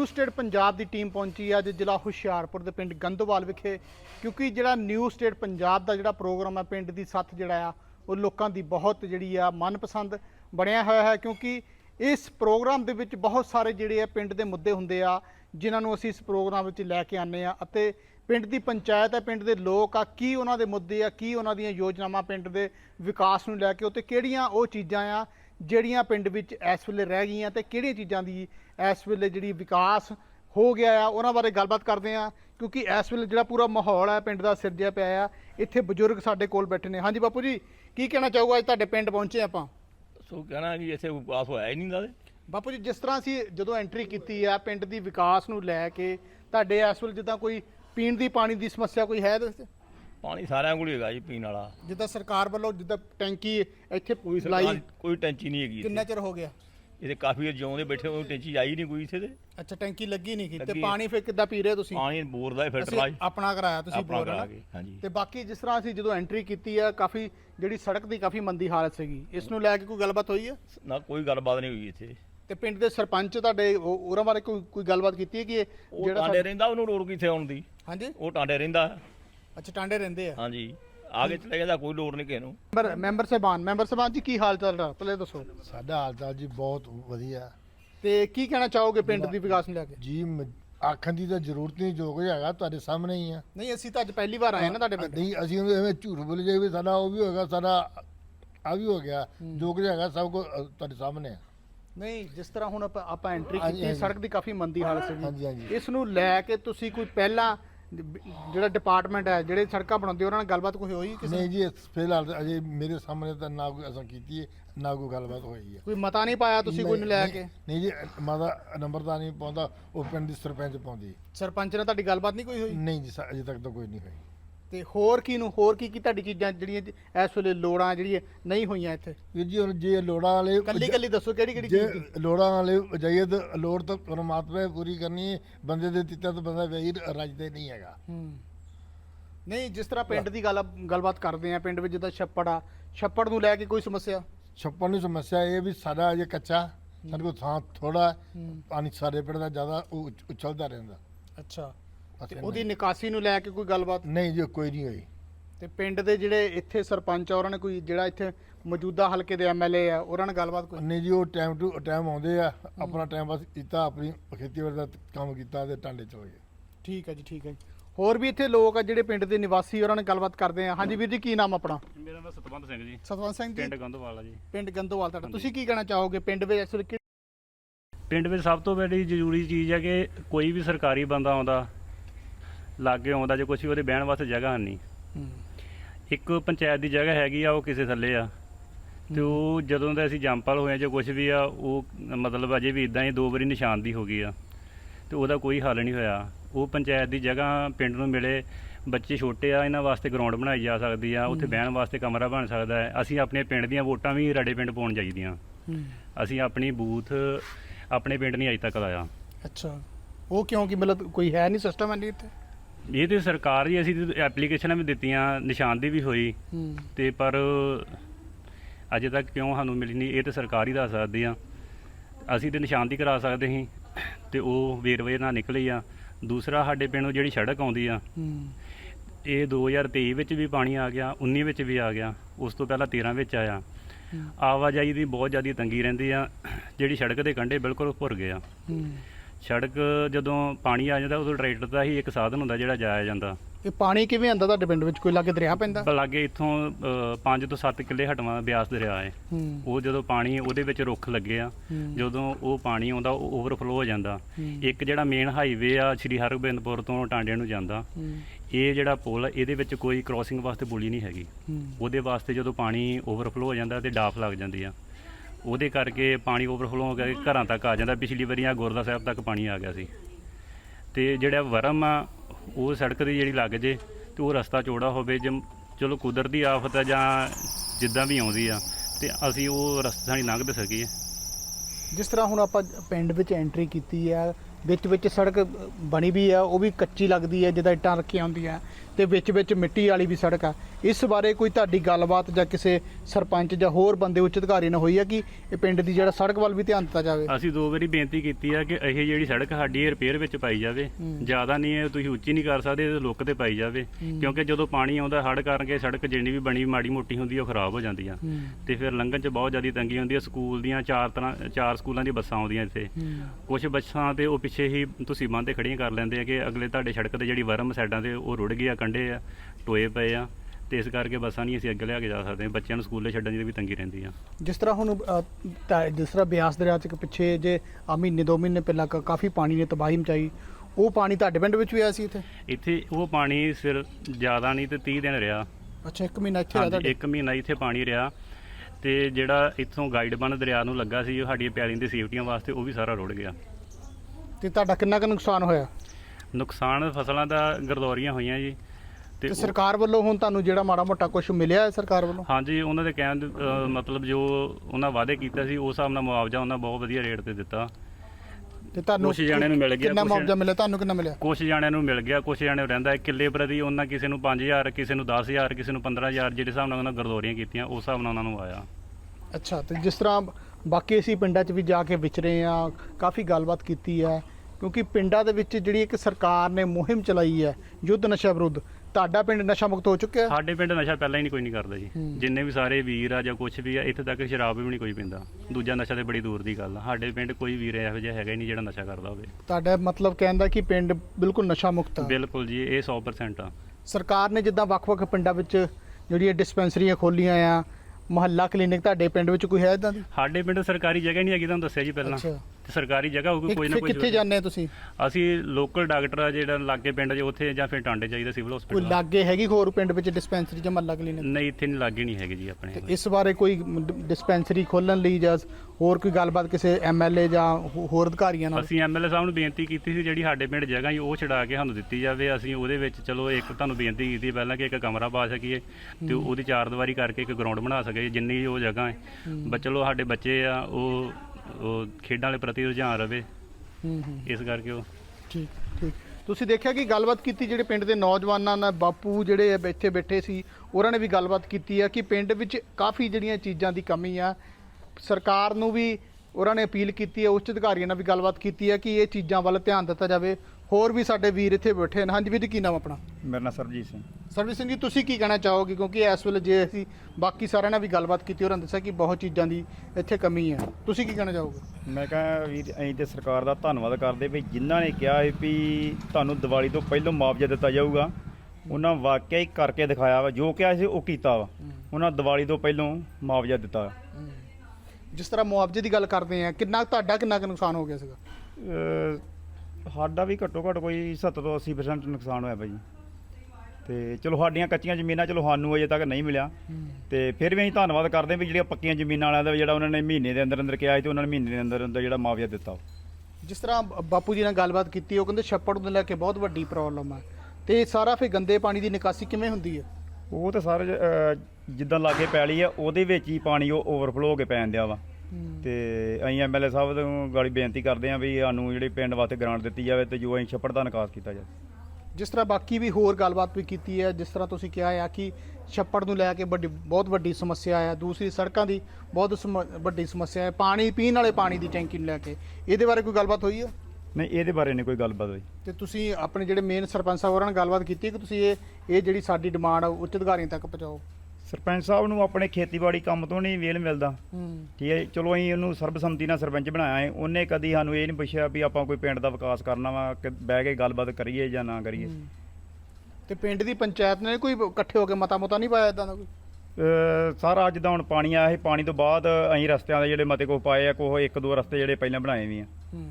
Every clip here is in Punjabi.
ਨਿਊ ਸਟੇਟ ਪੰਜਾਬ ਦੀ ਟੀਮ ਪਹੁੰਚੀ ਹੈ ਅੱਜ ਜ਼ਿਲ੍ਹਾ ਹੁਸ਼ਿਆਰਪੁਰ ਦੇ ਪਿੰਡ ਗੰਦੋਵਾਲ ਵਿਖੇ, ਕਿਉਂਕਿ ਜਿਹੜਾ ਨਿਊ ਸਟੇਟ ਪੰਜਾਬ ਦਾ ਜਿਹੜਾ ਪ੍ਰੋਗਰਾਮ ਹੈ ਪਿੰਡ ਦੀ ਸੱਥ ਜਿਹੜਾ ਆ, ਉਹ ਲੋਕਾਂ ਦੀ ਬਹੁਤ ਜਿਹੜੀ ਆ ਮਨਪਸੰਦ ਬਣਿਆ ਹੋਇਆ ਹੈ, ਕਿਉਂਕਿ ਇਸ ਪ੍ਰੋਗਰਾਮ ਦੇ ਵਿੱਚ ਬਹੁਤ ਸਾਰੇ ਜਿਹੜੇ ਆ ਪਿੰਡ ਦੇ ਮੁੱਦੇ ਹੁੰਦੇ ਆ, ਜਿਨ੍ਹਾਂ ਨੂੰ ਅਸੀਂ ਇਸ ਪ੍ਰੋਗਰਾਮ ਵਿੱਚ ਲੈ ਕੇ ਆਨੇ ਆ ਅਤੇ ਪਿੰਡ ਦੀ ਪੰਚਾਇਤ ਹੈ, ਪਿੰਡ ਦੇ ਲੋਕ ਆ, ਕੀ ਉਹਨਾਂ ਦੇ ਮੁੱਦੇ ਆ, ਕੀ ਉਹਨਾਂ ਦੀਆਂ ਯੋਜਨਾਵਾਂ ਪਿੰਡ ਦੇ ਵਿਕਾਸ ਨੂੰ ਲੈ ਕੇ ਉਹ ਉੱਤੇ ਕਿਹੜੀਆਂ ਉਹ ਚੀਜ਼ਾਂ ਆ ਜਿਹੜੀਆਂ ਪਿੰਡ ਵਿੱਚ ਇਸ ਵੇਲੇ ਰਹਿ ਗਈਆਂ ਤੇ ਕਿਹੜੀਆਂ ਚੀਜ਼ਾਂ ਦੀ ਇਸ ਵੇਲੇ ਜਿਹੜੀ ਵਿਕਾਸ ਹੋ ਗਿਆ ਆ ਉਹਨਾਂ ਬਾਰੇ ਗੱਲਬਾਤ ਕਰਦੇ ਆ ਕਿਉਂਕਿ ਇਸ ਵੇਲੇ ਜਿਹੜਾ ਪੂਰਾ ਮਾਹੌਲ ਹੈ ਪਿੰਡ ਦਾ ਸਿਰਜਿਆ ਪਿਆ ਆ ਇੱਥੇ ਬਜ਼ੁਰਗ ਸਾਡੇ ਕੋਲ ਬੈਠੇ ਨੇ। ਹਾਂਜੀ ਬਾਪੂ ਜੀ ਕੀ ਕਹਿਣਾ ਚਾਹੋਗੇ? ਅੱਜ ਤੁਹਾਡੇ ਪਿੰਡ ਪਹੁੰਚੇ ਆਪਾਂ। ਸੋ ਕਹਿਣਾ ਜੀ ਇੱਥੇ ਪਾਸ ਹੋਇਆ ਹੀ ਨਹੀਂ ਦਾ ਬਾਪੂ ਜੀ ਜਿਸ ਤਰ੍ਹਾਂ ਅਸੀਂ ਜਦੋਂ ਐਂਟਰੀ ਕੀਤੀ ਆ ਪਿੰਡ ਦੀ ਵਿਕਾਸ ਨੂੰ ਲੈ ਕੇ ਤੁਹਾਡੇ ਇਸ ਵੇਲੇ ਜਿੱਦਾਂ ਕੋਈ ਪੀਣ ਦੀ ਪਾਣੀ ਦੀ ਸਮੱਸਿਆ ਕੋਈ ਹੈ ਵਿੱਚ? ਪਾਣੀ ਸਾਰਿਆਂ ਕੋਲ ਹੀ ਹੈਗਾ ਜੀ ਪੀਣ ਵਾਲਾ। ਜਿੱਦਾਂ ਸਰਕਾਰ ਵੱਲੋਂ ਜਿੱਦਾਂ ਟੈਂਕੀ ਇੱਥੇ ਕੋਈ ਲਾਈ ਕੋਈ ਟੈਂਕੀ ਨਹੀਂ ਹੈਗੀ ਕਿੰਨਾ ਇੱਥੇ। ਚਿਰ ਹੋ ਗਿਆ? ਇਹਦੇ ਕਾਫੀ ਜਿਉਂਦੇ ਬੈਠੇ ਉਹ ਟੈਂਕੀ ਆਈ ਨਹੀਂ ਕੋਈ ਇੱਥੇ ਤੇ। ਅੱਛਾ ਟੈਂਕੀ ਲੱਗੀ ਨਹੀਂ ਗੀ ਤੇ ਲੱਗੀ। ਪਾਣੀ ਫਿਰ ਕਿੱਦਾਂ ਪੀ ਰਹੇ ਹੋ ਤੁਸੀਂ? ਪਾਣੀ ਬੋਰ ਦਾ ਫਿਲਟਰ ਅਸੀਂ ਆ ਆਪਣਾ ਕਰਾਇਆ ਤੁਸੀਂ ਆਪਣਾ ਬੋਰ ਕਰਾ ਨਾ ਕੇ ਹਾਂਜੀ। ਤੇ ਬਾਕੀ ਜਿਸ ਤਰ੍ਹਾਂ ਅਸੀਂ ਜਦੋਂ ਐਂਟਰੀ ਕੀਤੀ ਆ ਕਾਫੀ ਜਿਹੜੀ ਸੜਕ ਦੀ ਕਾਫੀ ਮੰਦੀ ਹਾਲਤ ਸੀਗੀ ਇਸ ਨੂੰ ਲੈ ਕੇ ਕੋਈ ਗੱਲਬਾਤ ਹੋਈ ਹੈ ਨਾ ਕੋਈ ਗੱਲਬਾਤ ਨਹੀਂ ਹੋਈ ਇੱਥੇ। ਤੇ ਪਿੰਡ ਦੇ ਸਰਪੰਚ ਤੁਹਾਡੇ ਉਹ- ਉਹਨਾਂ ਬਾਰੇ ਕੋਈ ਕੋਈ ਗੱਲਬਾਤ ਕੀਤੀ ਹੈ ਕਿ ਇਹ ਉਹ ਜਿਹੜਾ ਟਾਂਡੇ ਰਹਿੰਦਾ ਉਹਨੂੰ ਲੋੜ ਕਿੱਥੇ ਆਉਣ ਦੀ? ਹਾਂਜੀ? ਉਹ ਟਾਂਡੇ ਰਹਿੰਦਾ। ਅੱਛਾ ਟਾਂਡੇ ਰਹਿੰਦੇ ਆ। ਹਾਂਜੀ। ਆਗੇ ਚਲੇ ਜਾਂਦਾ ਕੋਈ ਲੋੜ ਨਹੀਂ ਕਿਸੇ ਨੂੰ। ਮੈਂਬਰ ਮੈਂਬਰ ਸਾਹਿਬਾਨ ਮੈਂਬਰ ਸਾਹਿਬਾਨ ਜੀ ਕੀ ਹਾਲ ਚਾਲ ਰਿਹਾ ਪਹਿਲੇ ਦੱਸੋ। ਸਾਡਾ ਹਾਲ ਚਾਲ ਜੀ ਬਹੁਤ ਵਧੀਆ। ਤੇ ਕੀ ਕਹਿਣਾ ਚਾਹੋਗੇ ਪਿੰਡ ਦੀ ਵਿਕਾਸ ਨੂੰ ਲੈ ਕੇ? ਜੀ ਮ- ਆਖਣ ਦੀ ਤਾਂ ਜ਼ਰੂਰਤ ਨਹੀਂ ਜੋ ਕੁਝ ਹੈਗਾ ਤੁਹਾਡੇ ਸਾਹਮਣੇ ਹੀ ਆ। ਨਹੀਂ ਅਸੀਂ ਤਾਂ ਅੱਜ ਪਹਿਲੀ ਵਾਰ ਆਏ ਨਾ ਤੁਹਾਡੇ ਪਿੰਡ। ਨਹੀਂ ਅਸੀਂ ਉਹਨੂੰ ਐਵੇਂ ਝੂਠ ਬੋਲ ਜਾਈਏ ਵੀ ਸਾਡਾ ਉਹ ਵੀ ਹੋਗਾ ਸਾਡਾ ਆ ਵੀ ਹੋ ਗਿਆ। ਜੋ ਕੁਝ ਹੈਗਾ ਸਭ ਕੁਝ ਅ, ਤੁਹਾਡੇ ਸਾਹਮਣੇ ਆ। ਨਹੀਂ ਜਿਸ ਤਰ੍ਹਾਂ ਹੁਣ ਆਪਾਂ ਐਂਟਰੀ ਹਾਂਜੀ, ਕੀਤੀ ਹਾਂਜੀ। ਸੜਕ ਦੀ ਕਾਫੀ ਮੰਦੀ ਹਾਲਤ ਹਾਂਜੀ, ਹਾਂਜੀ। ਇਸ ਨੂੰ ਲੈ ਕੇ ਤੁਸੀਂ ਕੋਈ ਪਹਿਲਾਂ ਜਿਹੜਾ ਡਿਪਾਰਟਮੈਂਟ ਹੈ ਜਿਹੜੇ ਸੜਕਾਂ ਬਣਾਉਂਦੇ ਉਹਨਾਂ ਨਾਲ ਗੱਲਬਾਤ ਕੋਈ ਹੋਈ ਕਿਸੇ ਨਹੀਂ ਜੀ ਇਸ ਫਿਲਹਾਲ ਅਜੇ ਮੇਰੇ ਸਾਹਮਣੇ ਤਾਂ ਨਾ ਕੋਈ ਅਸਾਂ ਕੀਤੀ ਹੈ ਨਾ ਕੋਈ ਗੱਲਬਾਤ ਹੋਈ ਹੈ। ਕੋਈ ਮਤਾ ਨਹੀਂ ਪਾਇਆ ਤੁਸੀਂ ਕੋਈ ਨੂੰ ਲੈ ਨਹੀਂ- ਕੇ? ਨਹੀਂ ਜੀ ਮਾਦਾ ਨੰਬਰ ਤਾਂ ਨਹੀਂ ਪਾਉਂਦਾ ਉਹ ਪਿੰਡ ਦੀ ਸਰਪੰਚ ਪਾਉਂਦੀ ਸਰਪੰਚ ਨਾਲ ਤੁਹਾਡੀ ਗੱਲਬਾਤ ਨਹੀਂ ਕੋਈ ਹੋਈ? ਨਹੀਂ ਜੀ ਸਾ- ਅਜੇ ਤੱਕ ਤਾਂ ਕੋਈ ਨਹੀਂ ਹੋਈ। ਤੇ ਹੋਰ ਕੀ ਨੂੰ ਹੋਰ ਕੀ ਕੀ ਤੁਹਾਡੀ ਚੀਜ਼ਾਂ ਜਿਹੜੀਆਂ ਇਸ ਵੇਲੇ ਲੋੜਾਂ ਜਿਹੜੀਆਂ ਨਹੀਂ ਹੋਈਆਂ ਇੱਥੇ? ਵੀਰ ਜੀ ਹੁਣ ਜੇ ਲੋੜਾਂ ਵਾਲੇ ਕੱਲੀ ਕੱਲੀ ਦੱਸੋ ਕਿਹੜੀ ਕਿਹੜੀ ਜੇ ਚੀਜ਼ ਦੀ? ਲੋੜਾਂ ਵਾਲੇ ਜਾਈਏ ਤਾਂ ਲੋੜ ਤਾਂ ਪਰਮਾਤਮਾ ਨੇ ਪੂਰੀ ਕਰਨੀ ਹੈ। ਬੰਦੇ ਦੇ ਦਿੱਤਾ ਤਾਂ ਬੰਦਾ ਵੈਰ ਰੱਜਦੇ ਨਹੀਂ ਹੈਗਾ। ਹੂੰ। ਨਹੀਂ ਜਿਸ ਤਰ੍ਹਾਂ ਪਿੰਡ ਦੀ ਗੱਲ ਗੱਲਬਾਤ ਕਰਦੇ ਆ ਪਿੰਡ ਵਿੱਚ ਜਿੱਦਾਂ ਛੱਪੜ ਆ ਛੱਪੜ ਨੂੰ ਲੈ ਕੇ ਕੋਈ ਸਮੱਸਿਆ? ਛੱਪਣ ਦੀ ਸਮੱਸਿਆ ਇਹ ਵੀ ਸਾਡਾ ਅਜੇ ਕੱਚਾ ਸਾਡੇ ਕੋਲ ਥਾਂ ਥੋੜਾ ਹੂੰ ਪਾਣੀ ਸਾਡੇ ਪਿੰਡ ਦਾ ਜ਼ਿਆਦਾ ਉ- ਉਛਲਦਾ ਰਹਿੰਦਾ। ਅੱਛਾ। ਤੇ ਉਹਦੀ। ਨਿਕਾਸੀ ਨੂੰ ਲੈ ਕੇ ਕੋਈ ਗੱਲਬਾਤ? ਨਹੀਂ ਜੀ ਕੋਈ ਨਹੀਂ ਹੋਈ। ਤੇ ਪਿੰਡ ਦੇ ਜਿਹੜੇ ਇੱਥੇ ਸਰਪੰਚ ਆ ਉਹਨਾਂ ਨੇ ਕੋਈ ਜਿਹੜਾ ਇੱਥੇ ਮੌਜੂਦਾ ਹਲਕੇ ਦੇ ਐਮਐਲਏ ਆ ਉਹਨਾਂ ਨਾਲ ਗੱਲਬਾਤ ਕੋਈ? ਨਹੀਂ ਜੀ ਉਹ ਟਾਈਮ ਟੂ ਟਾਈਮ ਆਉਂਦੇ ਆ। ਆਪਣਾ ਟਾਈਮ ਬਸ ਕੀਤਾ ਆਪਣੀ ਖੇਤੀਬਾੜੀ ਦਾ ਕੰਮ ਕੀਤਾ ਤੇ ਟਾਂਡੇ ਚਲੇ ਗਏ ਠੀਕ ਹੈ ਜੀ ਠੀਕ ਹੈ ਜੀ। ਹੋਰ ਵੀ ਇੱਥੇ ਲੋਕ ਆ ਜਿਹੜੇ ਪਿੰਡ ਦੇ ਨਿਵਾਸੀ ਉਹਨਾਂ ਨਾਲ ਗੱਲਬਾਤ ਕਰਦੇ ਆ। ਹਾਂਜੀ ਵੀਰ ਜੀ ਕੀ ਨਾਮ ਆਪਣਾ? ਮੇਰਾ ਨਾਮ ਸਤਵੰਤ ਸਿੰਘ ਜੀ। ਸਤਵੰਤ ਸਿੰਘ ਜੀ। ਪਿੰਡ ਗੰਦੋਵਾਲਾ ਜੀ। ਪਿੰਡ ਗੰਦੋਵਾਲ ਤੁਹਾਡਾ। ਤੁਸੀਂ ਕੀ ਕਹਿਣਾ ਚਾਹੋਗੇ? ਪਿੰਡ ਵਿੱਚ ਇਸ ਵੇਲੇ ਕਿ- ਪਿੰਡ ਵਿੱਚ ਸਭ ਤੋਂ ਵੱਡੀ ਜ਼ਰੂਰੀ ਚੀਜ਼ ਹੈ ਕਿ ਕੋਈ ਵੀ ਸਰਕਾਰੀ ਬੰਦਾ ਆਉਂਦਾ ਲਾਗੇ ਆਉਂਦਾ ਜੇ ਕੁਛ ਵੀ ਉਹਦੇ ਬਹਿਣ ਵਾਸਤੇ ਜਗ੍ਹਾ ਨਹੀਂ। ਇੱਕ ਪੰਚਾਇਤ ਦੀ ਜਗ੍ਹਾ ਹੈਗੀ ਆ ਉਹ ਕਿਸੇ ਥੱਲੇ ਆ। ਤੇ ਉਹ ਜਦੋਂ ਦਾ ਅਸੀਂ ਜੰਪਲ ਹੋਏ ਜਾਂ ਕੁਛ ਵੀ ਆ ਉਹ ਮਤਲਬ ਅਜੇ ਵੀ ਇਦਾਂ ਹੀ ਦੋ ਵਾਰੀ ਨਿਸ਼ਾਨਦੀ ਹੋ ਗਈ ਆ। ਤੇ ਉਹਦਾ ਕੋਈ ਹੱਲ ਨਹੀਂ ਹੋਇਆ। ਉਹ ਪੰਚਾਇਤ ਦੀ ਜਗ੍ਹਾ ਪਿੰਡ ਨੂੰ ਮਿਲੇ ਬੱਚੇ ਛੋਟੇ ਆ ਇਹਨਾਂ ਵਾਸਤੇ ਗਰਾਊਂਡ ਬਣਾਈ ਜਾ ਸਕਦੀ ਆ ਉੱਥੇ ਬਹਿਣ ਵਾਸਤੇ ਕਮਰਾ ਬਣ ਸਕਦਾ ਹੈ। ਅਸੀਂ ਆਪਣੇ ਪਿੰਡ ਦੀਆਂ ਵੋਟਾਂ ਵੀ ਰੜੇ ਪਿੰਡ ਪਾਉਣ ਚਾਹੀਦੀਆਂ ਅਸੀਂ ਆਪਣੀ ਬੂਥ ਆਪਣੇ ਪਿੰਡ ਨਹੀਂ ਅਜੇ ਤੱਕ ਲਾਇਆ। ਅੱਛਾ। ਉਹ ਕਿਉਂ ਕਿ ਮਤਲਬ ਕੋਈ ਹੈ ਨਹੀਂ ਸਿਸਟਮ ਹੈ ਨਹੀਂ ਇੱਥੇ? ਇਹ ਤੇ ਸਰਕਾਰ ਹੀ ਅਸੀਂ ਐਪਲੀਕੇਸ਼ਨਾਂ ਵੀ ਦਿੱਤੀਆਂ ਨਿਸ਼ਾਨਦੀ ਵੀ ਹੋਈ। ਹੂੰ। ਤੇ ਪਰ ਅਜੇ ਤੱਕ ਕਿਉਂ ਸਾਨੂੰ ਮਿਲੀ ਨਹੀਂ ਇਹ ਤੇ ਸਰਕਾਰ ਹੀ ਦੱਸ ਸਕਦੀ ਆ। ਅਸੀਂ ਤੇ ਨਿਸ਼ਾਨਦੀ ਕਰਾ ਸਕਦੇ ਸੀ ਤੇ ਉਹ ਵੇਰਵੇ ਨਾਲ ਨਿਕਲੀ ਆ। ਦੂਸਰਾ ਸਾਡੇ ਪਿੰਡ ਜਿਹੜੀ ਸੜਕ ਆਉਂਦੀ ਆ ਹੂੰ। ਇਹ 2023 ਵਿੱਚ ਵੀ ਪਾਣੀ ਆ ਗਿਆ 19 ਵਿੱਚ ਵੀ ਆ ਗਿਆ ਉਸ ਤੋਂ ਪਹਿਲਾਂ 13 ਵਿੱਚ ਆਇਆ। ਆਵਾਜਾਈ ਦੀ ਬਹੁਤ ਜ਼ਿਆਦਾ ਤੰਗੀ ਰਹਿੰਦੀ ਆ ਜਿਹੜੀ ਸੜਕ ਦੇ ਕੰਢੇ ਬਿਲਕੁਲ ਭੁਰ ਗਏ ਆ। ਹੂੰ। ਸੜਕ ਜਦੋਂ ਪਾਣੀ ਆ ਜਾਂਦਾ ਉਦੋਂ ਟਰੈਕਟਰ ਦਾ ਹੀ ਇੱਕ ਸਾਧਨ ਹੁੰਦਾ ਜਿਹੜਾ ਜਾਇਆ ਜਾਂਦਾ। ਇਹ ਪਾਣੀ ਕਿਵੇਂ ਆਂਦਾ ਤੁਹਾਡੇ ਪਿੰਡ ਵਿੱਚ? ਕੋਈ ਲਾਗੇ ਦਰਿਆ ਪੈਂਦਾ? ਲਾਗੇ ਇੱਥੋਂ 5 ਤੋਂ 7 ਕਿੱਲੇ ਹਟਵਾ ਬਿਆਸ ਦਰਿਆ ਹੈ। ਉਹ ਜਦੋਂ ਪਾਣੀ ਉਹਦੇ ਵਿੱਚ ਰੁੱਖ ਲੱਗੇ ਆ। ਜਦੋਂ ਉਹ ਪਾਣੀ ਆਉਂਦਾ ਉਹ ਓਵਰਫਲੋ ਹੋ ਜਾਂਦਾ। ਇੱਕ ਜਿਹੜਾ ਮੇਨ ਹਾਈਵੇ ਆ ਸ਼੍ਰੀ ਹਰਗੋਬਿੰਦਪੁਰ ਤੋਂ ਟਾਂਡੇ ਨੂੰ ਜਾਂਦਾ। ਇਹ ਜਿਹੜਾ ਪੁਲ ਇਹਦੇ ਵਿੱਚ ਕੋਈ ਕ੍ਰਾਸਿੰਗ ਵਾਸਤੇ ਬੋਲੀ ਨਹੀਂ ਹੈਗੀ। ਉਹਦੇ ਵਾਸਤੇ ਜਦੋਂ ਪਾਣੀ ਓਵਰਫਲੋ ਹੋ ਜਾਂਦਾ ਤੇ ਡਾਫ ਲੱਗ ਜਾਂਦੀ ਆ। ਉਹਦੇ ਕਰਕੇ ਪਾਣੀ ਓਵਰਫਲੋ ਹੋ ਕੇ ਘਰਾਂ ਤੱਕ ਆ ਜਾਂਦਾ। ਪਿਛਲੀ ਵਾਰੀ ਆ ਗੁਰਦਾ ਸਾਹਿਬ ਤੱਕ ਪਾਣੀ ਆ ਗਿਆ ਸੀ। ਤੇ ਜਿਹੜਾ ਵਰਮ ਆ, ਉਹ ਸੜਕ ਦੀ ਜਿਹੜੀ ਲੱਗ ਜੇ, ਤੇ ਉਹ ਰਸਤਾ ਚੌੜਾ ਹੋਵੇ, ਜੇ ਚਲੋ ਕੁਦਰਤੀ ਆਫਤ ਆ ਜਾਂ ਜਿੱਦਾਂ ਵੀ ਆਉਂਦੀ ਆ, ਤੇ ਅਸੀਂ ਉਹ ਰਸਤਾ ਨਹੀਂ ਲੰਘ ਸਕੀਏ। ਜਿਸ ਤਰ੍ਹਾਂ ਹੁਣ ਆਪਾਂ ਪਿੰਡ ਵਿੱਚ ਐਂਟਰੀ ਕੀਤੀ ਹੈ ਵਿੱਚ ਵਿੱਚ ਸੜਕ ਬਣੀ ਵੀ ਆ, ਉਹ ਵੀ ਕੱਚੀ ਲੱਗਦੀ ਹੈ ਜਿੱਦਾਂ ਇੱਟਾਂ ਰੱਖੀਆਂ ਹੁੰਦੀਆਂ। ਤੇ ਵਿੱਚ ਵਿੱਚ ਮਿੱਟੀ ਵਾਲੀ ਵੀ ਸੜਕ ਆ। ਇਸ ਬਾਰੇ ਕੋਈ ਤੁਹਾਡੀ ਗੱਲਬਾਤ ਜਾਂ ਕਿਸੇ ਸਰਪੰਚ ਜਾਂ ਹੋਰ ਬੰਦੇ ਉੱਚ ਅਧਿਕਾਰੀ ਨਾਲ ਹੋਈ ਆ ਕਿ ਇਹ ਪਿੰਡ ਦੀ ਜਿਹੜਾ ਸੜਕ ਵੱਲ ਵੀ ਧਿਆਨ ਦਿੱਤਾ ਜਾਵੇ? ਅਸੀਂ ਦੋ ਵਾਰੀ ਬੇਨਤੀ ਕੀਤੀ ਆ ਕਿ ਇਹ ਜਿਹੜੀ ਸੜਕ ਸਾਡੀ ਰਿਪੇਅਰ ਵਿੱਚ ਪਾਈ ਜਾਵੇ। ਜ਼ਿਆਦਾ ਨਹੀਂ ਹੈ ਤੁਸੀਂ ਉੱਚੀ ਨਹੀਂ ਕਰ ਸਕਦੇ ਇਹ ਲੁੱਕ ਤੇ ਪਾਈ ਜਾਵੇ। ਕਿਉਂਕਿ ਜਦੋਂ ਪਾਣੀ ਆਉਂਦਾ ਹੜ੍ਹ ਕਰਕੇ ਸੜਕ ਜਿੰਨੀ ਵੀ ਬਣੀ ਮਾੜੀ ਮੋਟੀ ਹੁੰਦੀ ਉਹ ਖਰਾਬ ਹੋ ਜਾਂਦੀ ਆ। ਤੇ ਫਿਰ ਲੰਘਣ 'ਚ ਬਹੁਤ ਜ਼ਿਆਦਾ ਤੰਗੀ ਹੁੰਦੀ ਹੈ ਸਕੂਲ ਦੀਆਂ ਚਾਰ ਤਰ੍ਹਾਂ ਚਾਰ ਸਕੂਲਾਂ ਦੀ ਬੱਸਾਂ ਆਉਂਦੀਆਂ ਇੱਥੇ। ਕੁਝ ਬੱਸਾਂ ਤੇ ਉਹ ਪਿੱਛੇ ਹੀ ਤੁਸੀਂ ਤੇ ਖੜੀਆਂ ਕਰ ਲੈਂਦੇ ਆ ਕਿ ਅਗਲੇ ਤੁਹਾਡੇ ਸੜਕ ਤੇ ਜਿਹੜੀ ਵਰਮ ਸਾਈਡਾਂ ਤੇ ਉਹ ਰੁੜ ਗਈ ਆ ਕੰਡੇ ਆ ਟੋਏ ਪਏ ਆ ਤੇ ਇਸ ਕਰਕੇ ਬੱਸਾਂ ਨਹੀਂ ਅਸੀਂ ਅੱਗੇ ਲਿਆ ਕੇ ਜਾ ਸਕਦੇ। ਬੱਚਿਆਂ ਨੂੰ ਸਕੂਲੇ ਛੱਡਣ ਦੀ ਵੀ ਤੰਗੀ ਰਹਿੰਦੀ ਆ। ਜਿਸ ਤਰ੍ਹਾਂ ਹੁਣ ਅ, ਤਾਂ ਜਿਸ ਤਰ੍ਹਾਂ ਬਿਆਸ ਦਰਿਆ ਚ ਪਿੱਛੇ ਜੇ ਆ ਮਹੀਨੇ ਦੋ ਮਹੀਨੇ ਪਹਿਲਾਂ ਕ- ਕਾਫੀ ਪਾਣੀ ਨੇ ਤਬਾਹੀ ਮਚਾਈ। ਉਹ ਪਾਣੀ ਤੁਹਾਡੇ ਪਿੰਡ ਵਿੱਚ ਵੀ ਆਇਆ ਸੀ ਇੱਥੇ? ਇੱਥੇ ਉਹ ਪਾਣੀ ਸਿਰ ਜ਼ਿਆਦਾ ਨਹੀਂ ਤੇ 30 ਦਿਨ ਰਿਹਾ। ਅੱਛਾ ਇੱਕ ਮਹੀਨਾ ਇੱਥੇ ਹਾਂਜੀ ਤੁਹਾਡੇ? ਇੱਕ ਮਹੀਨਾ ਇੱਥੇ ਪਾਣੀ ਰਿਹਾ। ਤੇ ਜਿਹੜਾ ਇੱਥੋਂ ਗਾਈਡ ਬਨ ਦਰਿਆ ਨੂੰ ਲੱਗਾ ਸੀ ਉਹ ਸਾਡੀਆਂ ਪੈਲੀਆਂ ਦੀ ਸੇਫਟੀਆਂ ਵਾਸਤੇ ਉਹ ਵੀ ਸਾਰਾ ਰੁੜ ਗਿਆ। ਤੇ ਤੁਹਾਡਾ ਕਿੰਨਾ ਕੁ ਨੁਕਸਾਨ ਹੋਇਆ? ਨੁਕਸਾਨ ਫਸਲਾਂ ਦਾ ਗਰਦੌਰੀਆਂ ਹੋਈਆਂ ਜੀ। ਤੇ ਉਹ- ਸਰਕਾਰ ਵੱਲੋਂ ਹੁਣ ਤੁਹਾਨੂੰ ਜਿਹੜਾ ਮਾੜਾ ਮੋਟਾ ਕੁਝ ਮਿਲਿਆ ਹੈ ਸਰਕਾਰ ਵੱਲੋਂ? ਹਾਂਜੀ ਉਹਨਾਂ ਦੇ ਕਹਿਣ ਦੇ, ਅਹ, ਮਤਲਬ ਜੋ ਉਹਨਾਂ ਵਾਅਦੇ ਕੀਤਾ ਸੀ ਉਸ ਹਿਸਾਬ ਨਾਲ ਮੁਆਵਜ਼ਾ ਉਹਨਾਂ ਬਹੁਤ ਵਧੀਆ ਰੇਟ ਤੇ ਦਿੱਤਾ। ਤੇ ਤੁਹਾਨੂੰ ਕੁਛ ਜਾਣਿਆਂ ਨੂੰ ਮਿਲ ਗਿਆ, ਕਿੰਨਾ ਕੁਛ- ਮੁਆਵਜ਼ਾ ਮਿਲਿਆ? ਤੁਹਾਨੂੰ ਕਿੰਨਾ ਮਿਲਿਆ? ਕੁਝ ਜਾਣਿਆਂ ਨੂੰ ਮਿਲ ਗਿਆ ਕੁਝ ਜਾਣਿਆਂ ਨੂੰ ਰਹਿੰਦਾ। ਹੈ। ਕਿੱਲੇ ਪ੍ਰਤੀ ਉਹਨਾਂ ਕਿਸੇ ਨੂੰ 5000 ਕਿਸੇ ਨੂੰ 10000 ਕਿਸੇ ਨੂੰ 15000 ਜਿਹੜੇ ਹਿਸਾਬ ਨਾਲ ਉਹਨਾਂ ਗਰਦੌਰੀਆਂ ਕੀਤੀਆਂ ਉਸ ਹਿਸਾਬ ਨਾਲ ਉਹਨਾਂ ਨੂੰ ਆਇਆ। ਅੱਛਾ ਤੇ ਜਿਸ ਤਰ੍ਹਾਂ ਬਾਕੀ ਅਸੀਂ ਪਿੰਡਾਂ 'ਚ ਵੀ ਜਾ ਕੇ ਵਿਚਰੇ ਆ ਕਾਫੀ ਗੱਲਬਾਤ ਕੀਤੀ ਹੈ ਕਿਉਂਕਿ ਪਿੰਡਾਂ ਦੇ ਵਿੱਚ ਜਿਹੜੀ ਇੱਕ ਸਰਕਾਰ ਨੇ ਮੁਹਿੰਮ ਚਲਾਈ ਹੈ ਯੁੱਧ ਨਸ਼ਾ ਵਿਰੁੱਧ ਤੁਹਾਡਾ ਪਿੰਡ ਨਸ਼ਾ ਮੁਕਤ ਹੋ ਚੁੱਕਿਆ? ਹੈ ਸਾਡੇ ਪਿੰਡ ਨਸ਼ਾ ਪਹਿਲਾਂ ਹੀ ਨਹੀਂ ਕੋਈ ਨਹੀਂ ਕਰਦਾ ਜੀ। ਜਿੰਨੇ ਵੀ ਸਾਰੇ ਵੀਰ ਆ ਜਾਂ ਕੁਝ ਵੀ ਆ ਇੱਥੇ ਤੱਕ ਸ਼ਰਾਬ ਵੀ ਨਹੀਂ ਕੋਈ ਪੀਂਦਾ। ਦੂਜਾ ਨਸ਼ਾ ਤੇ ਬੜੀ ਦੂਰ ਦੀ ਗੱਲ ਆ। ਸਾਡੇ ਪਿੰਡ ਕੋਈ ਵੀਰ ਇਹੋ ਜਿਹਾ ਹੈਗਾ ਹੀ ਨਹੀਂ ਜਿਹੜਾ ਨਸ਼ਾ ਕਰਦਾ ਹੋਵੇ। ਤੁਹਾਡਾ ਮਤਲਬ ਕਹਿੰਦਾ ਕਿ ਪਿੰਡ ਬਿਲਕੁਲ ਨਸ਼ਾ ਮੁਕਤ ਹੈ ਬਿਲਕੁਲ ਜੀ ਇਹ 100% ਆ। ਸਰਕਾਰ ਨੇ ਜਿੱਦਾਂ ਵੱਖ-ਵੱਖ ਪਿੰਡਾਂ ਵਿੱਚ ਜਿਹੜੀਆਂ ਡਿਸਪੈਂਸਰੀਆਂ ਖੋਲੀਆਂ ਆ ਮੁਹੱਲਾ ਕਲੀਨਿਕ ਤੁਹਾਡੇ ਪਿੰਡ ਵਿੱਚ ਕੋਈ ਹੈ ਇਦਾਂ ਦੀ? ਸਾਡੇ ਪਿੰਡ ਸਰਕਾਰੀ ਜਗ੍ਹਾ ਨਹੀਂ ਹੈਗੀ ਤੁਹਾਨੂੰ ਦੱਸਿਆ ਜੀ ਪਹਿਲਾਂ। ਸਰਕਾਰੀ ਜਗ੍ਹਾ ਹੋਊਗੀ ਕੋਈ ਨਾ ਕੋਈ ਕਿੱਥੇ ਜਾਂਦੇ ਆ ਤੁਸੀਂ? ਅਸੀਂ ਲੋਕਲ ਡਾਕਟਰ ਆ ਜਿਹੜਾ ਲਾਗੇ ਪਿੰਡ 'ਚ ਉੱਥੇ ਜਾਂ ਫਿਰ ਟਾਂਡੇ ਚਾਹੀਦਾ ਸਿਵਲ ਕੋਈ ਹਸਪੀਟਲ ਲਾਗੇ ਹੈਗੀ ਹੋਰ ਪਿੰਡ ਵਿੱਚ ਡਿਸਪੈਂਸਰੀ ਜਾਂ ਮੁਹੱਲਾ ਕਲੀਨਿਕ ਨਹੀਂ ਇੱਥੇ ਨਹੀਂ ਲਾਗੇ ਨਹੀਂ ਹੈਗੇ ਜੀ ਆਪਣੇ ਤੇ ਇਸ ਬਾਰੇ ਕੋਈ ਡਿਸਪੈਂਸਰੀ ਖੋਲਣ ਲਈ ਜਾਂ ਹੋਰ ਕੋਈ ਗੱਲਬਾਤ ਕਿਸੇ ਐਮਐਲਏ ਜਾਂ ਹੋ- ਹੋਰ ਅਧਿਕਾਰੀਆਂ ਨਾਲ? ਅਸੀਂ ਐਮਐਲਏ ਸਾਹਿਬ ਨੂੰ ਬੇਨਤੀ ਕੀਤੀ ਸੀ ਜਿਹੜੀ ਸਾਡੇ ਪਿੰਡ ਜਗ੍ਹਾ ਸੀ ਉਹ ਛਡਾ ਕੇ ਸਾਨੂੰ ਦਿੱਤੀ ਜਾਵੇ। ਅਸੀਂ ਉਹਦੇ ਵਿੱਚ ਚਲੋ ਇੱਕ ਤੁਹਾਨੂੰ ਬੇਨਤੀ ਕੀਤੀ ਪਹਿਲਾਂ ਕਿ ਇੱਕ ਕਮਰਾ ਪਾ ਸਕੀਏ ਤੇ ਉਹਦੀ ਚਾਰ ਦੀਵਾਰੀ ਕਰਕੇ ਇੱਕ ਗਰਾਊਂਡ ਬਣਾ ਸਕੀਏ ਜਿੰਨੀ ਉਹ ਜਗ੍ਹਾ ਹੈ। ਬਸ ਚਲੋ ਸਾਡੇ ਬੱਚੇ ਆ ਉਹ ਉਹ ਖੇਡਾਂ ਵਾਲੇ ਪ੍ਰਤੀ ਰੁਝਾਨ ਰਵੇ। ਹੂੰ ਹੂੰ। ਇਸ ਕਰਕੇ ਉਹ ਠੀਕ ਠੀਕ। ਤੁਸੀਂ ਦੇਖਿਆ ਕਿ ਗੱਲਬਾਤ ਕੀਤੀ ਜਿਹੜੇ ਪਿੰਡ ਦੇ ਨੌਜਵਾਨਾਂ ਨਾਲ ਬਾਪੂ ਜਿਹੜੇ ਇੱਥੇ ਬੈਠੇ ਸੀ ਉਹਨਾਂ ਨੇ ਵੀ ਗੱਲਬਾਤ ਕੀਤੀ ਹੈ ਕਿ ਪਿੰਡ ਵਿੱਚ ਕਾਫੀ ਜਿਹੜੀਆਂ ਚੀਜ਼ਾਂ ਦੀ ਕਮੀ ਆ। ਸਰਕਾਰ ਨੂੰ ਵੀ ਉਹਨਾਂ ਨੇ ਅਪੀਲ ਕੀਤੀ ਹੈ ਉੱਚ ਅਧਿਕਾਰੀਆਂ ਨਾਲ ਵੀ ਗੱਲਬਾਤ ਕੀਤੀ ਹੈ ਕਿ ਇਹ ਚੀਜ਼ਾਂ ਵੱਲ ਧਿਆਨ ਦਿੱਤਾ ਜਾਵੇ। ਹੋਰ ਵੀ ਸਾਡੇ ਵੀਰ ਇੱਥੇ ਬੈਠੇ ਨੇ। ਹਾਂਜੀ ਵੀਰ ਜੀ ਕੀ ਨਾਮ ਆਪਣਾ? ਮੇਰਾ ਨਾਮ ਸਰਬਜੀਤ ਸਿੰਘ। ਸਰਵਿਸ ਸਿੰਘ ਜੀ ਤੁਸੀਂ ਕੀ ਕਹਿਣਾ ਚਾਹੋਗੇ? ਕਿਉਂਕਿ ਇਸ ਵੇਲੇ ਜੇ ਅਸੀਂ ਬਾਕੀ ਸਾਰਿਆਂ ਨਾਲ ਵੀ ਗੱਲਬਾਤ ਕੀਤੀ ਉਹਨਾਂ ਦੱਸਿਆ ਕਿ ਬਹੁਤ ਚੀਜ਼ਾਂ ਦੀ ਇੱਥੇ ਕਮੀ ਹੈ। ਤੁਸੀਂ ਕੀ ਕਹਿਣਾ ਚਾਹੋਗੇ? ਮੈਂ ਕਹਾਂ ਵੀ ਅਸੀਂ ਤੇ ਸਰਕਾਰ ਦਾ ਧੰਨਵਾਦ ਕਰਦੇ ਵੀ ਜਿਨ੍ਹਾਂ ਨੇ ਕਿਹਾ ਹੈ ਵੀ ਤੁਹਾਨੂੰ ਦੀਵਾਲੀ ਤੋਂ ਪਹਿਲਾਂ ਮੁਆਵਜ਼ਾ ਦਿੱਤਾ ਜਾਊਗਾ ਉਹਨਾਂ ਵਾਕਿਆ ਹੀ ਕਰਕੇ ਦਿਖਾਇਆ ਵਾ। ਜੋ ਕਿਹਾ ਸੀ ਉਹ ਕੀਤਾ ਵਾ। ਉਹਨਾਂ ਦੀਵਾਲੀ ਤੋਂ ਪਹਿਲਾਂ ਮੁਆਵਜ਼ਾ ਦਿੱਤਾ। ਜਿਸ ਤਰ੍ਹਾਂ ਮੁਆਵਜ਼ੇ ਦੀ ਗੱਲ ਕਰਦੇ ਆ ਕਿੰਨਾ ਤੁਹਾਡਾ ਕਿੰਨਾ ਕੁ ਨੁਕਸਾਨ ਹੋ ਗਿਆ ਸੀਗਾ? ਅਹ ਸਾਡਾ ਵੀ ਘੱਟੋ ਘੱਟ ਕੋਈ 70 ਤੋਂ 80% ਨੁਕਸਾਨ ਹੋਇਆ ਭਾਜੀ ਤੇ ਚਲੋ ਸਾਡੀਆਂ ਕੱਚੀਆਂ ਜ਼ਮੀਨਾਂ ਚਲੋ ਸਾਨੂੰ ਅਜੇ ਤੱਕ ਨਹੀਂ ਮਿਲਿਆ। ਤੇ ਫਿਰ ਵੀ ਅਸੀਂ ਧੰਨਵਾਦ ਕਰਦੇ ਹਾਂ ਵੀ ਜਿਹੜੀਆਂ ਪੱਕੀਆਂ ਜ਼ਮੀਨਾਂ ਵਾਲਿਆਂ ਦਾ ਜਿਹੜਾ ਉਹਨਾਂ ਨੇ ਮਹੀਨੇ ਦੇ ਅੰਦਰ ਅੰਦਰ ਕਿਹਾ ਸੀ ਤੇ ਉਹਨਾਂ ਨੇ ਮਹੀਨੇ ਦੇ ਅੰਦਰ ਅੰਦਰ ਜਿਹੜਾ ਮੁਆਵਜ਼ਾ ਦਿੱਤਾ। ਜਿਸ ਤਰ੍ਹਾਂ ਬਾਪੂ ਜੀ ਨਾਲ ਗੱਲਬਾਤ ਕੀਤੀ ਉਹ ਕਹਿੰਦੇ ਛੱਪੜ ਨੂੰ ਲੈ ਕੇ ਬਹੁਤ ਵੱਡੀ ਪ੍ਰੋਬਲਮ ਹੈ ਤੇ ਸਾਰਾ ਫਿਰ ਗੰਦੇ ਪਾਣੀ ਦੀ ਨਿਕਾਸੀ ਕਿਵੇਂ ਹੁੰਦੀ ਹੈ ਉਹ ਤਾਂ ਸਾਰੇ ਜਿੱਦਾਂ ਲਾਗੇ ਪੈਲੀ ਆ ਉਹਦੇ ਵਿੱਚ ਹੀ ਪਾਣੀ ਉਹ ਓਵਰਫਲੋ ਹੋ ਕੇ ਪੈਣ ਦਿਆ ਵਾ। ਤੇ ਅਸੀਂ ਐਮਐਲਏ ਸਾਹਿਬ ਨੂੰ ਗਾੜੀ ਬੇਨਤੀ ਕਰਦੇ ਹਾਂ ਵੀ ਸਾਨੂੰ ਜਿਹੜੇ ਪਿੰਡ ਵਾਸਤੇ ਗ੍ਰਾਂਟ ਦਿੱਤੀ ਜਾਵੇ ਤੇ ਜੋ ਅਸੀਂ ਛੱਪੜ ਦਾ ਨਿਕਾਸ ਕੀਤਾ ਜਾਵੇ। ਜਿਸ ਤਰ੍ਹਾਂ ਬਾਕੀ ਵੀ ਹੋਰ ਗੱਲਬਾਤ ਵੀ ਕੀਤੀ ਹੈ ਜਿਸ ਤਰ੍ਹਾਂ ਤੁਸੀਂ ਕਿਹਾ ਆ ਕਿ ਛੱਪੜ ਨੂੰ ਲੈ ਕੇ ਵੱਡੀ ਬਹੁਤ ਵੱਡੀ ਸਮੱਸਿਆ ਆ ਦੂਸਰੀ ਸੜਕਾਂ ਦੀ ਬਹੁਤ ਸਮ- ਵੱਡੀ ਸਮੱਸਿਆ ਹੈ ਪਾਣੀ ਪੀਣ ਵਾਲੇ ਪਾਣੀ ਦੀ ਟੈਂਕੀ ਨੂੰ ਲੈ ਕੇ। ਇਹਦੇ ਬਾਰੇ ਕੋਈ ਗੱਲਬਾਤ ਹੋਈ ਹੈ? ਨਹੀਂ ਇਹਦੇ ਬਾਰੇ ਨਹੀਂ ਕੋਈ ਗੱਲਬਾਤ ਹੋਈ। ਤੇ ਤੁਸੀਂ ਆਪਣੇ ਜਿਹੜੇ ਮੇਨ ਸਰਪੰਚ ਸਾਹਿਬ ਉਹਨਾਂ ਨਾਲ ਗੱਲਬਾਤ ਕੀਤੀ ਕਿ ਤੁਸੀਂ ਇਹ ਇਹ ਜਿਹੜੀ ਸਾਡੀ ਡਿਮਾਂਡ ਆ ਉੱਚ ਅਧਿਕਾਰੀਆਂ ਤੱਕ ਪਹੁੰਚਾਓ? ਸਰਪੰਚ ਸਾਹਿਬ ਨੂੰ ਆਪਣੇ ਖੇਤੀਬਾੜੀ ਕੰਮ ਤੋਂ ਨਹੀਂ ਵੇਲ ਮਿਲਦਾ। ਹੂੰ। ਠੀਕ ਹੈ ਚਲੋ ਅਸੀਂ ਉਹਨੂੰ ਸਰਬਸੰਮਤੀ ਨਾਲ ਸਰਪੰਚ ਬਣਾਇਆ ਹੈ। ਉਹਨੇ ਕਦੀ ਸਾਨੂੰ ਇਹ ਨਹੀਂ ਪੁੱਛਿਆ ਵੀ ਆਪਾਂ ਕੋਈ ਪਿੰਡ ਦਾ ਵਿਕਾਸ ਕਰਨਾ ਵਾ ਕਿ ਬਹਿ ਕੇ ਗੱਲਬਾਤ ਕਰੀਏ ਜਾਂ ਨਾ ਕਰੀਏ। ਤੇ ਪਿੰਡ ਦੀ ਪੰਚਾਇਤ ਨੇ ਕੋਈ ਇਕੱਠੇ ਹੋ ਕੇ ਮਤਾ ਮੁਤਾ ਨਹੀਂ ਪਾਇਆ ਇਦਾਂ ਦਾ ਕੋਈ? ਸਾਰਾ ਅੱਜ ਦਾ ਹੁਣ ਪਾਣੀ ਆਇਆ ਸੀ। ਪਾਣੀ ਤੋਂ ਬਾਅਦ ਅਸੀਂ ਰਸਤਿਆਂ ਦੇ ਜਿਹੜੇ ਮਤੇ ਕੋ ਪਾਏ ਆ ਕੋ ਇੱਕ ਦੋ ਰਸਤੇ ਜਿਹੜੇ ਪਹਿਲਾਂ ਬਣਾਏ ਵੀ ਆ। ਹੂੰ।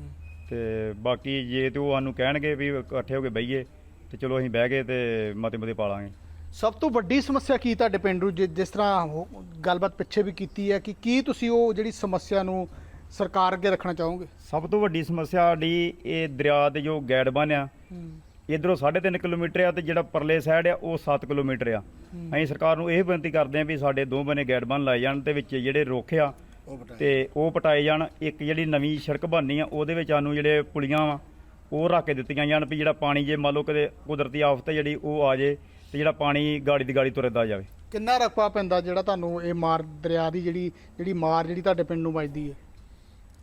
ਤੇ ਬਾਕੀ ਜੇ ਤੇ ਉਹ ਸਾਨੂੰ ਕਹਿਣਗੇ ਵੀ ਇਕੱਠੇ ਹੋ ਕੇ ਬਈਏ ਤੇ ਚਲੋ ਅਸੀਂ ਬਹਿ ਕੇ ਤੇ ਮਤੇ ਮਤੇ ਪਾ ਲਾਂਗੇ। ਸਭ ਤੋਂ ਵੱਡੀ ਸਮੱਸਿਆ ਕੀ ਤੁਹਾਡੇ ਪਿੰਡ ਨੂੰ ਜਿ- ਜਿਸ ਤਰ੍ਹਾਂ ਗੱਲਬਾਤ ਪਿੱਛੇ ਵੀ ਕੀਤੀ ਹੈ ਕਿ ਕੀ ਤੁਸੀਂ ਉਹ ਜਿਹੜੀ ਸਮੱਸਿਆ ਨੂੰ ਸਰਕਾਰ ਅੱਗੇ ਰੱਖਣਾ ਚਾਹੋਗੇ? ਸਭ ਤੋਂ ਵੱਡੀ ਸਮੱਸਿਆ ਸਾਡੀ ਇਹ ਦਰਿਆ ਦੇ ਜੋ ਗੈਡ ਬਣਿਆ ਇਧਰੋਂ 3.5 ਕਿਲੋਮੀਟਰ ਆ ਤੇ ਜਿਹੜਾ ਪਰਲੇ ਸਾਈਡ ਆ ਉਹ 7 ਕਿਲੋਮੀਟਰ ਆ। ਅਸੀਂ ਸਰਕਾਰ ਨੂੰ ਇਹ ਬੇਨਤੀ ਕਰਦੇ ਹਾਂ ਵੀ ਸਾਡੇ ਦੋ ਬਨੇ ਗੈਡ ਬਣ ਲਾਏ ਜਾਣ ਤੇ ਵਿੱਚ ਜਿਹੜੇ ਰੁੱਖ ਆ ਤੇ ਉਹ ਪਟਾਏ ਜਾਣ। ਇੱਕ ਜਿਹੜੀ ਨਵੀਂ ਸੜਕ ਬਣਨੀ ਆ ਉਹਦੇ ਵਿੱਚ ਸਾਨੂੰ ਜਿਹੜੇ ਪੁਲੀਆਂ ਵਾ ਉਹ ਰੱਖ ਕੇ ਦਿੱਤੀਆਂ ਜਾਣ ਵੀ ਜਿਹੜਾ ਪਾਣੀ ਜੇ ਮੰਨ ਲਓ ਕਦੇ ਕੁਦਰਤੀ ਆਫਤ ਜਿਹੜੀ ਉਹ ਆ ਜੇ। ਤੇ ਜਿਹੜਾ ਪਾਣੀ ਗਾੜੀ ਦੀ ਗਾੜੀ ਤੁਰਦਾ ਜਾਵੇ। ਕਿੰਨਾ ਰਕਬਾ ਪੈਂਦਾ ਜਿਹੜਾ ਤੁਹਾਨੂੰ ਇਹ ਮਾਰ ਦਰਿਆ ਦੀ ਜਿਹੜੀ ਜਿਹੜੀ ਮਾਰ ਜਿਹੜੀ ਤੁਹਾਡੇ ਪਿੰਡ ਨੂੰ ਵੱਜਦੀ ਹੈ?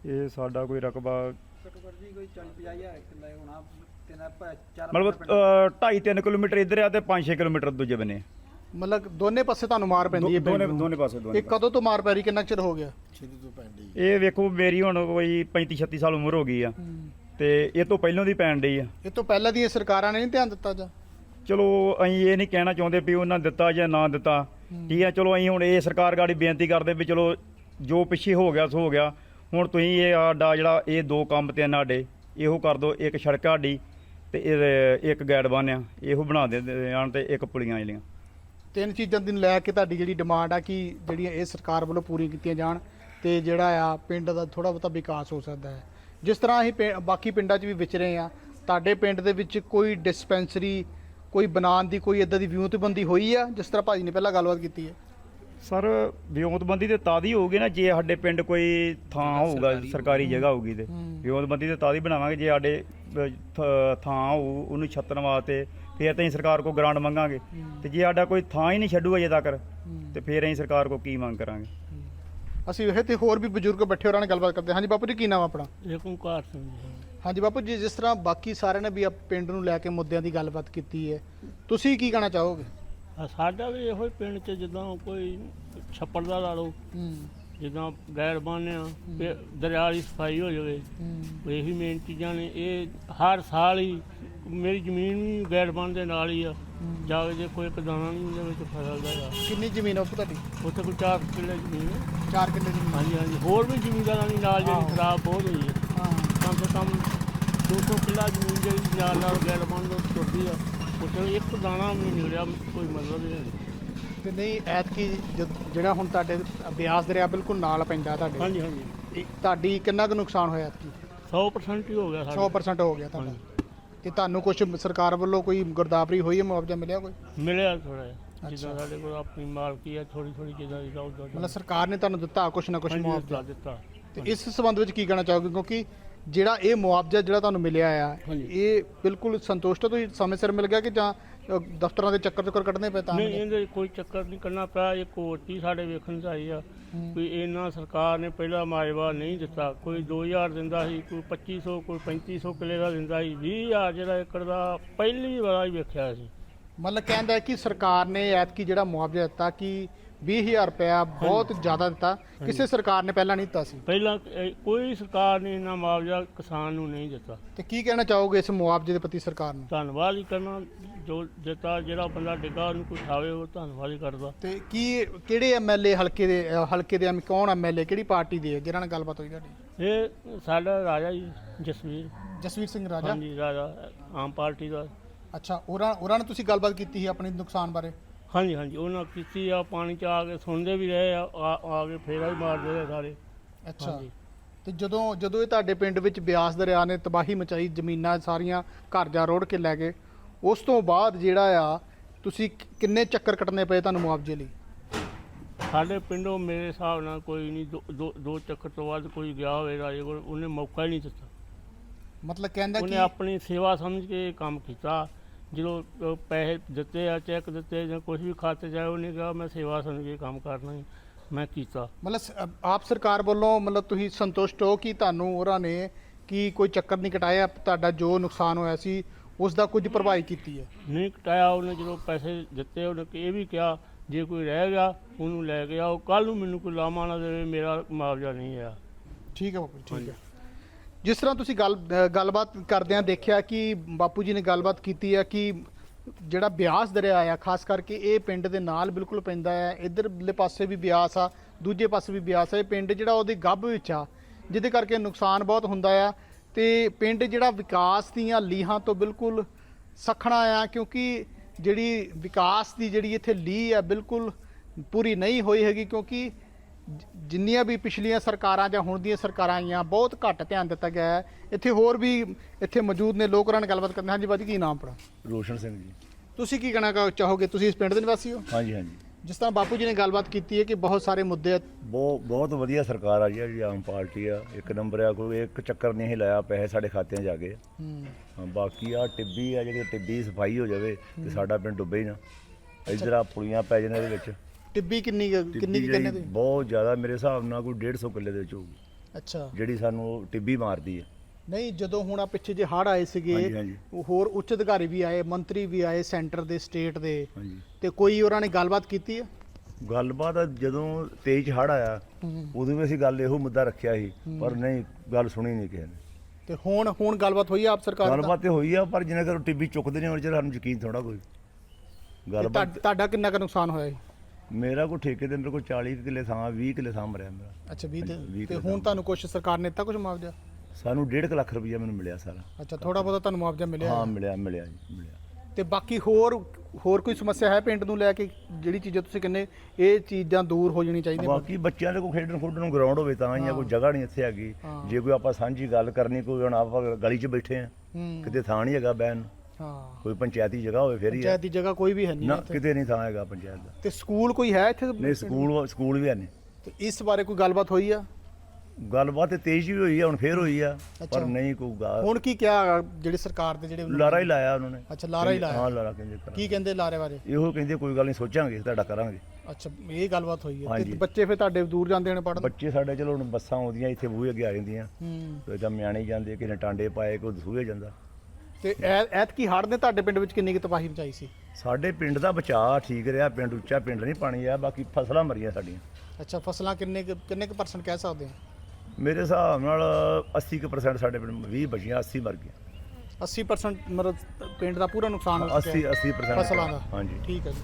ਇਹ ਸਾਡਾ ਕੋਈ ਰਕਬਾ ਘੱਟੋ ਘੱਟ ਜੀ ਕੋਈ 40 50 ਹਜ਼ਾਰ ਕਿੱਲਾ ਹੋਣਾ ਤਿੰਨ ਪ- ਚਾਰ ਮਤਲਬ ਪਿੰਡ- 2.5 3 ਕਿਲੋਮੀਟਰ ਇੱਧਰ ਆ ਤੇ 5-6 ਕਿਲੋਮੀਟਰ ਦੂਜੇ ਬੰਨੇ ਮਤਲਬ ਦੋਨੇ ਪਾਸੇ ਤੁਹਾਨੂੰ ਮਾਰ ਪੈਂਦੀ ਹੈ ਦੋਨੇ। ਦੋਨੇ ਪਾਸੇ ਦੋਨੇ ਇਹ ਕਦੋਂ ਤੋਂ ਮਾਰ ਪੈ ਰਹੀ ਕਿੰਨਾ ਚਿਰ ਹੋ ਗਿਆ? ਤੋਂ ਪੈਂਦੀ। ਇਹ ਵੇਖੋ ਮੇਰੀ ਹੁਣ ਕੋਈ 35 36 ਸਾਲ ਉਮਰ ਹੋ ਗਈ ਆ ਤੇ ਇਹ ਤੋਂ ਪਹਿਲਾਂ ਦੀ ਪੈਣ ਡਈ ਆ। ਇਹ ਤੋਂ ਪਹਿਲਾਂ ਦੀਆਂ ਸਰਕਾਰਾਂ ਨੇ ਨਹੀਂ ਧਿਆਨ ਦਿੱਤਾ ਜਾਂ? ਚਲੋ ਅਸੀਂ ਇਹ ਨਹੀਂ ਕਹਿਣਾ ਚਾਹੁੰਦੇ ਵੀ ਉਹਨਾਂ ਦਿੱਤਾ ਜਾਂ ਨਾ ਦਿੱਤਾ। ਠੀਕ ਹੈ ਚਲੋ ਅਸੀਂ ਹੁਣ ਇਹ ਸਰਕਾਰ ਗਾੜੀ ਬੇਨਤੀ ਕਰਦੇ ਵੀ ਚਲੋ ਜੋ ਪਿੱਛੇ ਹੋ ਗਿਆ ਸੋ ਹੋ ਗਿਆ। ਹੁਣ ਤੁਸੀਂ ਇਹ ਸਾਡਾ ਜਿਹੜਾ ਇਹ ਦੋ ਕੰਮ ਤੇ ਸਾਡੇ ਇਹੋ ਕਰ ਦਿਓ ਇੱਕ ਸੜਕ ਸਾਡੀ ਤੇ ਇਹ ਇੱਕ ਗੈਡ ਆ ਇਹੋ ਬਣਾ ਦੇ ਆਣ ਤੇ ਇੱਕ ਪੁਲੀਆਂ ਜਿਹੜੀਆਂ। ਤਿੰਨ ਚੀਜ਼ਾਂ ਦੀ ਲੈ ਕੇ ਤੁਹਾਡੀ ਜਿਹੜੀ ਡਿਮਾਂਡ ਆ ਕਿ ਜਿਹੜੀਆਂ ਇਹ ਸਰਕਾਰ ਵੱਲੋਂ ਪੂਰੀਆਂ ਕੀਤੀਆਂ ਜਾਣ ਤੇ ਜਿਹੜਾ ਆ ਪਿੰਡ ਦਾ ਥੋੜਾ ਬਹੁਤਾ ਵਿਕਾਸ ਹੋ ਸਕਦਾ ਹੈ। ਜਿਸ ਤਰ੍ਹਾਂ ਅਸੀਂ ਬਾਕੀ ਪਿੰਡਾਂ 'ਚ ਵੀ ਵਿਚਰੇ ਆ ਤੁਹਾਡੇ ਪਿੰਡ ਦੇ ਵਿੱਚ ਕੋਈ ਡਿਸਪੈਂਸਰੀ ਕੋਈ ਬਣਾਉਣ ਦੀ ਕੋਈ ਇਦਾਂ ਦੀ ਵਿਉਂਤਬੰਦੀ ਹੋਈ ਆ? ਜਿਸ ਤਰ੍ਹਾਂ ਭਾਜੀ ਨੇ ਪਹਿਲਾਂ ਗੱਲਬਾਤ ਕੀਤੀ ਹੈ। ਸਰ ਵਿਉਂਤਬੰਦੀ ਤੇ ਤਾਦੀ ਹੋਊਗੀ ਨਾ ਜੇ ਸਾਡੇ ਪਿੰਡ ਕੋਈ ਥਾਂ ਹੋਊਗਾ ਸਰਕਾਰੀ ਜਗ੍ਹਾ ਹੋਊਗੀ ਤੇ। ਵਿਉਂਤਬੰਦੀ ਤੇ ਤਾਦੀ ਬਣਾਵਾਂਗੇ ਜੇ ਸਾਡੇ ਥ- ਹੋਊ ਉਹਨੂੰ ਛੱਤਣ ਵਾਸਤੇ ਫਿਰ ਤਾਂ ਅਸੀਂ ਸਰਕਾਰ ਕੋ ਗ੍ਰਾਂਟ ਮੰਗਾਂਗੇ। ਤੇ ਜੇ ਸਾਡਾ ਕੋਈ ਥਾਂ ਹੀ ਨਹੀਂ ਛੱਡੂ ਅਜੇ ਤੱਕ ਤੇ ਫਿਰ ਅਸੀਂ ਸਰਕਾਰ ਕੋ ਕੀ ਮੰਗ ਕਰਾਂਗੇ? ਅਸੀਂ ਇਹ ਤੇ ਹੋਰ ਵੀ ਬਜ਼ੁਰਗ ਬੈਠੇ ਹੋਰਾਂ ਨਾਲ ਗੱਲਬਾਤ ਕਰਦੇ ਹਾਂ। ਹਾਂਜੀ ਬਾਪੂ ਜੀ ਕੀ ਨਾਮ ਆਪਣਾ? ਇਹ ਓਂਕਾਰ ਸਿੰਘ ਜੀ। ਹਾਂਜੀ ਬਾਪੂ ਜੀ ਜਿਸ ਤਰ੍ਹਾਂ ਬਾਕੀ ਸਾਰਿਆਂ ਨੇ ਵੀ ਆ ਪਿੰਡ ਨੂੰ ਲੈ ਕੇ ਮੁੱਦਿਆਂ ਦੀ ਗੱਲਬਾਤ ਕੀਤੀ ਹੈ ਤੁਸੀਂ ਕੀ ਕਹਿਣਾ ਚਾਹੋਗੇ? ਆ ਸਾਡਾ ਵੀ ਇਹੋ ਹੀ ਪਿੰਡ 'ਚ ਜਿੱਦਾਂ ਕੋਈ ਛੱਪੜ ਦਾ ਲਾ ਲਓ ਜਿੱਦਾਂ ਗੈਰ ਬਾਨਿਆ ਦਰਿਆ ਦੀ ਸਫ਼ਾਈ ਹੋ ਜਾਵੇ। ਇਹੀ ਮੇਨ ਚੀਜ਼ਾਂ ਨੇ। ਇਹ ਹਰ ਸਾਲ ਹੀ ਮੇਰੀ ਜ਼ਮੀਨ ਵੀ ਗੈਰ ਬਣ ਦੇ ਨਾਲ ਹੀ ਆ। ਜਾ ਕੇ ਜੇ ਕੋਈ ਦਾਣਾ ਨਹੀਂ ਉਹਦੇ ਵਿੱਚ ਫਸਲ ਦਾ ਹੈਗਾ। ਕਿੰਨੀ ਜ਼ਮੀਨ ਆ ਬਾਪੂ ਤੁਹਾਡੀ? ਉੱਥੇ ਕੋਈ 4 ਕਿੱਲੇ ਜ਼ਮੀਨ ਹੈ। 4 ਕਿੱਲੇ ਜ਼ਮੀਨ। ਹਾਂਜੀ ਹਾਂਜੀ। ਹੋਰ ਵੀ ਜ਼ਮੀਨਦਾਰਾਂ ਦੀ ਨਾਲ ਜਿਹੜੀ। ਖਰਾਬ ਬਹੁਤ ਹੋਈ ਹਾਂ। ਕਮ ਸੇ ਕਮ 200 ਕਿੱਲਾ ਜ਼ਮੀਨ ਜਿਹੜੀ ਨਾਲ ਨਾਲ ਬਣ ਤੋਂ ਤੁਰਦੀ ਆ। ਉੱਥੇ ਇੱਕ ਦਾਣਾ ਵੀ ਨਹੀਂ ਨਿਕਲਿਆ ਕੋਈ ਮਤਲਬ ਹੀ ਨਹੀਂ। ਤੇ ਨਹੀਂ ਐਤਕੀ ਜਦ- ਜਿਹੜਾ ਹੁਣ ਤੁਹਾਡੇ ਬਿਆਸ ਦਰਿਆ ਬਿਲਕੁਲ ਨਾਲ ਪੈਂਦਾ ਤੁਹਾਡੇ। ਹਾਂਜੀ ਹਾਂਜੀ। ਤੁਹਾਡੀ ਕਿੰਨਾ ਕੁ ਨੁਕਸਾਨ ਹੋਇਆ ਐਤਕੀ? 100% ਹੀ ਹੋ ਗਿਆ ਸਾਡਾ। 100% ਹੋ ਗਿਆ ਤੁਹਾਡਾ। ਤੇ ਤੁਹਾਨੂੰ ਕੁਝ ਸਰਕਾਰ ਵੱਲੋਂ ਕੋਈ ਗੁਰਦਾਵਰੀ ਹੋਈ ਹੈ ਮੁਆਵਜ਼ਾ ਮਿਲਿਆ ਕੋਈ? ਮਿਲਿਆ ਥੋੜਾ ਜਿੱਦਾਂ ਸਾਡੇ ਕੋਲ ਆਪਣੀ ਮਾਲਕੀ ਆ ਥੋੜੀ ਥੋੜੀ ਜਿੱਦਾਂ ਦੀ ਉਦਾਂ ਮਤਲਬ ਸਰਕਾਰ ਨੇ ਤੁਹਾਨੂੰ ਦਿੱਤਾ ਕੁਝ ਨਾ ਕੁਝ ਮੁਆਵਜ਼ਾ? ਦਿੱਤਾ। ਤੇ ਇਸ ਸੰਬੰਧ ਵਿੱਚ ਕੀ ਕਹਿਣਾ ਚਾਹੋਗੇ? ਕਿਉਂਕਿ ਜਿਹੜਾ ਇਹ ਮੁਆਵਜ਼ਾ ਜਿਹੜਾ ਤੁਹਾਨੂੰ ਮਿਲਿਆ ਆ। ਇਹ ਬਿਲਕੁਲ ਸੰਤੁਸ਼ਟ ਹੋ ਤੁਸੀਂ ਸਮੇਂ ਸਿਰ ਮਿਲ ਗਿਆ ਕਿ ਜਾਂ ਅ, ਦਫ਼ਤਰਾਂ ਦੇ ਚੱਕਰ ਚੱਕਰ ਕੱਢਣੇ ਪਏ ਤਾਂ ਨਹੀਂ? ਇਹਦੇ ਕੋਈ ਚੱਕਰ ਨਹੀਂ ਕਰਨਾ ਪਿਆ ਇਹ ਕੋਰਟ ਹੀ ਸਾਡੇ ਵੇਖਣ 'ਚ ਆਈ ਆ ਵੀ ਇਹਨਾਂ ਸਰਕਾਰ ਨੇ ਪਹਿਲਾ ਮਾਜਵਾ ਨਹੀਂ ਦਿੱਤਾ ਕੋਈ 2000 ਦਿੰਦਾ ਸੀ ਕੋਈ 2500 ਕੋਈ 3500 ਕਿੱਲੇ ਦਾ ਦਿੰਦਾ ਸੀ 20000 ਜਿਹੜਾ ਏਕੜ ਦਾ ਪਹਿਲੀ ਵਾਰ ਹੀ ਵੇਖਿਆ ਸੀ ਮਤਲਬ ਕਹਿੰਦਾ ਹੈ ਕਿ ਸਰਕਾਰ ਨੇ ਐਤਕੀ ਜਿਹੜਾ ਮੁਆਵਜ਼ਾ ਦਿੱਤਾ ਕਿ 20000 ਰੁਪਇਆ ਬਹੁਤ ਜ਼ਿਆਦਾ ਦਿੱਤਾ। ਕਿਸੇ ਸਰਕਾਰ ਨੇ ਪਹਿਲਾਂ ਨਹੀਂ ਦਿੱਤਾ ਸੀ। ਪਹਿਲਾਂ ਇਹ- ਕੋਈ ਸਰਕਾਰ ਨੇ ਇਹਨਾਂ ਮੁਆਵਜ਼ਾ ਕਿਸਾਨ ਨੂੰ ਨਹੀਂ ਦਿੱਤਾ। ਤੇ ਕੀ ਕਹਿਣਾ ਚਾਹੋਗੇ ਇਸ ਮੁਆਵਜ਼ੇ ਦੇ ਪ੍ਰਤੀ ਸਰਕਾਰ ਨੂੰ? ਧੰਨਵਾਦ ਹੀ ਕਰਨਾ ਜੋ ਦਿੱਤਾ ਜਿਹੜਾ ਬੰਦਾ ਡਿੱਗਾ ਉਹਨੂੰ ਕੋਈ ਉਠਾਵੇ ਉਹ ਧੰਨਵਾਦ ਹੀ ਕਰਦਾ। ਤੇ ਕੀ ਕਿਹੜੇ ਐਮਐਲਏ ਹਲਕੇ ਦੇ ਹਲਕੇ ਦੇ ਐਮ ਕੌਣ ਐਮਐਲਏ ਕਿਹੜੀ ਪਾਰਟੀ ਦੇ ਜਿਹਨਾਂ ਨਾਲ ਗੱਲਬਾਤ ਹੋਈ ਤੁਹਾਡੀ? ਇਹ ਸਾਡਾ ਰਾਜਾ ਜੀ ਜਸਵੀਰ। ਜਸਵੀਰ ਸਿੰਘ ਰਾਜਾ? ਹਾਂਜੀ ਰਾਜਾ ਆਮ ਪਾਰਟੀ ਦਾ। ਅੱਛਾ ਉਹਨਾਂ ਉਹਨਾਂ ਨਾਲ ਤੁਸੀਂ ਗੱਲਬਾਤ ਕੀਤੀ ਸੀ ਆਪਣੇ ਨੁਕਸਾਨ ਬਾਰੇ? ਹਾਂਜੀ ਹਾਂਜੀ ਉਹਨਾਂ ਕੀਤੀ ਆ ਪਾਣੀ ਚ ਆ ਕੇ ਸੁਣਦੇ ਵੀ ਰਹੇ ਆ ਆ ਆ ਕੇ ਫੇਰਾ ਵੀ ਮਾਰਦੇ ਰਹੇ ਸਾਰੇ। ਅੱਛਾ। ਹਾਂਜੀ। ਤੇ ਜਦੋਂ ਜਦੋਂ ਇਹ ਤੁਹਾਡੇ ਪਿੰਡ ਵਿੱਚ ਬਿਆਸ ਦਰਿਆ ਨੇ ਤਬਾਹੀ ਮਚਾਈ ਜ਼ਮੀਨਾਂ ਸਾਰੀਆਂ ਘਰ ਜਾ ਰੋੜ ਕੇ ਲੈ ਗਏ ਉਸ ਤੋਂ ਬਾਅਦ ਜਿਹੜਾ ਆ ਤੁਸੀਂ ਕਿ- ਕਿੰਨੇ ਚੱਕਰ ਕੱਟਣੇ ਪਏ ਤੁਹਾਨੂੰ ਮੁਆਵਜ਼ੇ ਲਈ? ਸਾਡੇ ਪਿੰਡੋਂ ਮੇਰੇ ਹਿਸਾਬ ਨਾਲ ਕੋਈ ਨਹੀਂ ਦੋ- ਦੋ ਦੋ ਚੱਕਰ ਤੋਂ ਬਾਅਦ ਕੋਈ ਗਿਆ ਹੋਵੇ ਰਾਜੇ ਕੋਲ ਉਹਨੇ ਮੌਕਾ ਹੀ ਨਹੀਂ ਦਿੱਤਾ। ਮਤਲਬ ਕਹਿੰਦਾ ਉਹਨੇ ਕਿ ਆਪਣੀ ਸੇਵਾ ਸਮਝ ਕੇ ਇਹ ਕੰਮ ਕੀਤਾ। ਜਦੋਂ ਪੈਸੇ ਦਿੱਤੇ ਆ ਚੈੱਕ ਦਿੱਤੇ ਜਾਂ ਕੁਝ ਵੀ ਖਾਤੇ ਜਾਏ ਉਹਨੇ ਕਿਹਾ ਮੈਂ ਸੇਵਾ ਕੇ ਕੰਮ ਕਰਨਾ ਹੀ ਮੈਂ ਕੀਤਾ। ਮਤਲਬ ਸ- ਅ- ਆਪ ਸਰਕਾਰ ਵੱਲੋਂ ਮਤਲਬ ਤੁਸੀਂ ਸੰਤੁਸ਼ਟ ਹੋ ਕਿ ਤੁਹਾਨੂੰ ਉਹਨਾਂ ਨੇ ਕੀ ਕੋਈ ਚੱਕਰ ਨਹੀਂ ਕਟਾਇਆ ਤੁਹਾਡਾ ਜੋ ਨੁਕਸਾਨ ਹੋਇਆ ਸੀ ਉਸ ਦਾ ਕੁਝ ਭਰਪਾਈ ਕੀਤੀ ਹੈ? ਨਹੀਂ ਕਟਾਇਆ ਉਹਨੇ ਜਦੋਂ ਪੈਸੇ ਦਿੱਤੇ ਉਹਨੇ ਕਿ ਇਹ ਵੀ ਕਿਹਾ ਜੇ ਕੋਈ ਰਹਿ ਗਿਆ ਉਹਨੂੰ ਲੈ ਕੇ ਆਓ ਕੱਲ ਨੂੰ ਮੈਨੂੰ ਕੋਈ ਲਾਮਾ ਨਾ ਦੇਵੇ ਮੇਰਾ ਮੁਆਵਜ਼ਾ ਨਹੀਂ ਆ ਠੀਕ ਹੈ ਬਾਪੂ ਜੀ, ਠੀਕ ਹੈ। ਜਿਸ ਤਰ੍ਹਾਂ ਤੁਸੀਂ ਗੱਲ ਗੱਲਬਾਤ ਕਰਦਿਆਂ ਦੇਖਿਆ ਕਿ ਬਾਪੂ ਜੀ ਨੇ ਗੱਲਬਾਤ ਕੀਤੀ ਹੈ ਕਿ ਜਿਹੜਾ ਬਿਆਸ ਦਰਿਆ ਆ, ਖਾਸ ਕਰਕੇ ਇਹ ਪਿੰਡ ਦੇ ਨਾਲ ਬਿਲਕੁਲ ਪੈਂਦਾ ਹੈ, ਇਧਰਲੇ ਪਾਸੇ ਵੀ ਬਿਆਸ ਆ, ਦੂਜੇ ਪਾਸੇ ਵੀ ਬਿਆਸ ਆ, ਇਹ ਪਿੰਡ ਜਿਹੜਾ ਉਹਦੇ ਗੱਭ ਵਿੱਚ ਆ, ਜਿਹਦੇ ਕਰਕੇ ਨੁਕਸਾਨ ਬਹੁਤ ਹੁੰਦਾ ਆ ਤੇ ਪਿੰਡ ਜਿਹੜਾ ਵਿਕਾਸ ਦੀਆਂ ਲੀਹਾਂ ਤੋਂ ਬਿਲਕੁਲ ਸਖਣਾ ਆ, ਕਿਉਂਕਿ ਜਿਹੜੀ ਵਿਕਾਸ ਦੀ ਜਿਹੜੀ ਇੱਥੇ ਲੀਹ ਆ, ਬਿਲਕੁਲ ਪੂਰੀ ਨਹੀਂ ਹੋਈ ਹੈਗੀ, ਕਿਉਂਕਿ ਜਿੰਨੀਆਂ ਵੀ ਪਿਛਲੀਆਂ ਸਰਕਾਰਾਂ ਜਾਂ ਹੁਣ ਦੀਆਂ ਸਰਕਾਰਾਂ ਆਈਆਂ ਬਹੁਤ ਘੱਟ ਧਿਆਨ ਦਿੱਤਾ ਗਿਆ ਹੈ। ਇੱਥੇ ਹੋਰ ਵੀ ਇੱਥੇ ਮੌਜੂਦ ਨੇ ਲੋਕ ਉਹਨਾਂ ਨਾਲ ਗੱਲਬਾਤ ਕਰਦੇ ਹਾਂ। ਹਾਂਜੀ ਬਾਜੀ ਕੀ ਨਾਮ ਆਪਣਾ? ਰੋਸ਼ਨ ਸਿੰਘ ਜੀ। ਤੁਸੀਂ ਕੀ ਕਹਿਣਾ ਚਾਹੋਗੇ? ਤੁਸੀਂ ਇਸ ਪਿੰਡ ਦੇ ਨਿਵਾਸੀ ਹੋ? ਹਾਂਜੀ ਹਾਂਜੀ। ਜਿਸ ਤਰ੍ਹਾਂ ਬਾਪੂ ਜੀ ਨੇ ਗੱਲਬਾਤ ਕੀਤੀ ਹੈ ਕਿ ਬਹੁਤ ਸਾਰੇ ਮੁੱਦੇ। ਬਹੁਤ ਬਹੁਤ ਵਧੀਆ ਸਰਕਾਰ ਆ ਜੀ ਆਮ ਪਾਰਟੀ ਆ। ਇੱਕ ਨੰਬਰ ਆ ਕੋਈ ਇੱਕ ਚੱਕਰ ਨਹੀਂ ਲਾਇਆ ਪੈਸੇ ਸਾਡੇ ਖਾਤਿਆਂ 'ਚ ਆ ਗਏ ਹਾਂ, ਬਾਕੀ ਆ ਟਿੱਬੀ ਆ ਜਿਹੜੀ ਟਿੱਬੀ ਸਫ਼ਾਈ ਹੋ ਜਾਵੇ ਤੇ ਸਾਡਾ ਪਿੰਡ ਡੁੱਬੇ ਹੀ ਨਾ। ਇਧਰ ਆ ਪੁਲੀਆਂ ਪੈ ਜਾਣ ਇਹਦੇ ਵਿੱਚ। ਟਿੱਬੀ ਕਿੰਨੀ ਕੁ- ਕਿੰਨੀ ਕੁ ਕਹਿੰਦੇ ਤੁਸੀਂ ਬਹੁਤ ਜ਼ਿਆਦਾ ਮੇਰੇ ਹਿਸਾਬ ਨਾਲ ਕੋਈ 150 ਕਿੱਲੇ ਦੇ ਵਿੱਚ ਹੋਊਗੀ। ਅੱਛਾ। ਜਿਹੜੀ ਸਾਨੂੰ ਉਹ ਟਿੱਬੀ ਮਾਰਦੀ ਹੈ। ਨਹੀਂ ਜਦੋਂ ਹੁਣ ਆ ਪਿੱਛੇ ਜੇ ਹੜ ਆਏ ਸੀਗੇ ਹਾਂਜੀ। ਉਹ ਹੋਰ ਉੱਚ ਅਧਿਕਾਰੀ ਵੀ ਆਏ ਮੰਤਰੀ ਵੀ ਆਏ ਸੈਂਟਰ ਦੇ ਸਟੇਟ ਦੇ। ਹਾਂਜੀ। ਤੇ ਕੋਈ ਉਹਨਾਂ ਨੇ ਗੱਲਬਾਤ ਕੀਤੀ ਹੈ? ਗੱਲਬਾਤ ਜਦੋਂ ਤੇਜ਼ ਹੜ ਆਇਆ ਉਦੋਂ ਵੀ ਅਸੀਂ ਗੱਲ ਇਹੋ ਮੁੱਦਾ ਰੱਖਿਆ ਸੀ ਪਰ ਨਹੀਂ ਗੱਲ ਸੁਣੀ ਨਹੀਂ ਕਿਸੇ ਨੇ। ਤੇ ਹੁਣ ਹੁਣ ਗੱਲਬਾਤ ਹੋਈ ਆ ਆਪ ਸਰਕਾਰ ਨਾਲ? ਗੱਲਬਾਤ ਤੇ ਹੋਈ ਆ ਪਰ ਜਿੰਨਾ ਕਰ ਟਿੱਬੀ ਚੁੱਕਦੇ ਨੇ ਉਹਨਾਂ ਚਿਰ ਸਾਨੂੰ ਯਕੀਨ ਥੋੜਾ ਕੋਈ। ਤੇ ਗੱਲਬਾਤ ਤੁਹਾ- ਤੁਹਾਡਾ ਕਿੰਨਾ ਕੁ ਨੁਕਸਾਨ ਹੋਇਆ ਜੀ? ਮੇਰਾ ਕੋਈ ਠੇਕੇ ਦੇ ਮੇਰੇ ਕੋਲ 40 ਕੁ ਕਿੱਲੇ ਥਾਂ 20 ਕਿੱਲੇ ਥਾਂ ਮਰਿਆ ਮੇਰਾ। ਅੱਛਾ 20 ਹਾਂਜੀ, ਵੀਹ ਤੇ ਕਿੱਲੇ ਹੁਣ ਤੁਹਾਨੂੰ ਕੁਝ ਸਰਕਾਰ ਨੇ ਦਿੱਤਾ ਕੁਝ ਮੁਆਵਜ਼ਾ? ਸਾਨੂੰ 1.5 ਲੱਖ ਰੁਪਈਆ ਮੈਨੂੰ ਮਿਲਿਆ ਸਾਰਾ। ਅੱਛਾ ਥੋੜਾ ਬਹੁਤਾ ਤੁਹਾਨੂੰ ਮੁਆਵਜ਼ਾ ਮਿਲਿਆ? ਹਾਂ ਹੈ। ਮਿਲਿਆ ਮਿਲਿਆ ਜੀ ਮਿਲਿਆ। ਤੇ ਬਾਕੀ ਹੋਰ ਹੋਰ ਕੋਈ ਸਮੱਸਿਆ ਹੈ ਪਿੰਡ ਨੂੰ ਲੈ ਕੇ? ਜਿਹੜੀ ਚੀਜ਼ਾਂ ਤੁਸੀਂ ਕਹਿੰਦੇ ਇਹ ਚੀਜ਼ਾਂ ਦੂਰ ਹੋ ਜਾਣੀ ਚਾਹੀਦੀਆਂ। ਬਾਕੀ ਬੱਚਿਆਂ ਦੇ ਕੋਈ ਖੇਡਣ ਖੁੱਡਣ ਨੂੰ ਗਰਾਊਂਡ ਹੋਵੇ ਤਾਂ ਹੀ ਆ ਕੋਈ ਜਗ੍ਹਾ ਨਹੀਂ ਇੱਥੇ ਹੈਗੀ। ਜੇ ਕੋਈ ਆਪਾਂ ਸਾਂਝੀ ਗੱਲ ਕਰਨੀ ਕੋਈ ਹੁਣ ਆਪਾਂ ਗਲੀ 'ਚ ਬੈਠੇ ਆ ਹੂੰ। ਕਿਤੇ ਥਾਂ ਨਹੀਂ ਹੈਗਾ ਬੈਨ ਹਾਂ। ਕੋਈ ਪੰਚਾਇਤੀ ਜਗ੍ਹਾ ਹੋਵੇ ਫੇਰ ਹੀ ਪੰਚਾਇਤ ਦੀ ਜਗ੍ਹਾ ਕੋਈ ਵੀ ਹੈ ਨਹੀਂ ਨਾ ਇੱਥੇ। ਕਿਤੇ ਨਹੀਂ ਥਾਂ ਹੈਗਾ ਪੰਚਾਇਤ ਦਾ। ਤੇ ਸਕੂਲ ਕੋਈ ਹੈ ਇੱਥੇ? ਨਹੀਂ ਸਕੂਲ ਸਕੂਲ ਵੀ ਹੈ ਨਹੀਂ। ਤੇ ਇਸ ਬਾਰੇ ਕੋਈ ਗੱਲਬਾਤ ਹੋਈ ਆ? ਗੱਲਬਾਤ ਤੇ ਤੇਜ਼ ਵੀ ਹੋਈ ਆ ਹੁਣ ਫੇਰ ਹੋਈ ਆ ਅੱਛਾ। ਪਰ ਨਹੀਂ ਕੋਈ ਗਾ- ਹੁਣ ਕੀ ਕਿਹਾ ਜਿਹੜੀ ਸਰਕਾਰ ਦੇ ਜਿਹੜੇ ਲਾਰਾ ਹੀ ਲਾਇਆ ਉਹਨਾਂ। ਨੇ ਅੱਛਾ, ਲਾਰਾ ਹੀ ਲਾਇਆ। ਹਾਂ ਲਾਰਾ ਕਹਿੰਦੇ ਕੀ ਕਹਿੰਦੇ ਲਾਰੇ ਬਾਰੇ? ਇਹੋ ਕਹਿੰਦੇ ਕੋਈ ਗੱਲ ਨਹੀਂ ਸੋਚਾਂਗੇ ਤੁਹਾਡਾ ਕਰਾਂਗੇ। ਅੱਛਾ ਇਹ ਗੱਲਬਾਤ ਹੋਈ ਹੈ ਤੇ ਹਾਂਜੀ। ਬੱਚੇ ਫਿਰ ਤੁਹਾਡੇ ਦੂਰ ਜਾਂਦੇ ਨੇ ਪੜਨ ਬੱਚੇ ਸਾਡੇ ਚਲੋ ਹੁਣ ਬੱਸਾਂ ਆਉਂਦੀਆਂ ਇੱਥੇ ਬੂਹੇ ਅੱਗੇ ਆ ਜਾਂਦੀਆਂ। ਹੂੰ। ਤਾਂ ਮਿਆਣੇ ਜਾਂਦੇ ਕਿਸੇ ਨੇ ਟਾਂਡੇ ਪਾਏ ਕੋਈ ਦਸੂਹੇ ਜਾਂਦਾ। ਤੇ ਐ- ਐਤਕੀ ਹੜ੍ਹ ਨੇ ਤੁਹਾਡੇ ਪਿੰਡ ਵਿੱਚ ਕਿੰਨੀ ਕੁ ਤਬਾਹੀ ਮਚਾਈ ਸੀ? ਸਾਡੇ ਪਿੰਡ ਦਾ ਬਚਾਅ ਠੀਕ ਰਿਹਾ ਪਿੰਡ ਉੱਚਾ ਪਿੰਡ ਨਹੀਂ ਪਾਣੀ ਆ ਬਾਕੀ ਫਸਲਾਂ ਮਰੀਆਂ ਸਾਡੀਆਂ। ਅੱਛਾ ਫਸਲਾਂ ਕਿੰਨੇ ਕੁ- ਕਿੰਨੇ ਕੁ ਪਰਸੈਂਟ ਕਹਿ ਸਕਦੇ ਆ ਮੇਰੇ ਹਿਸਾਬ ਨਾਲ 80% ਸਾਡੇ ਪਿੰਡ 20 ਬਚੀਆਂ 80 ਮਰ ਗਈਆਂ। 80% ਮਤਲਬ ਪਿੰਡ ਦਾ ਪੂਰਾ ਨੁਕਸਾਨ ਹੋ 80 ਚੁੱਕਿਆ 80% ਫਸਲਾਂ ਦਾ। ਹਾਂਜੀ। ਠੀਕ ਹੈ ਜੀ।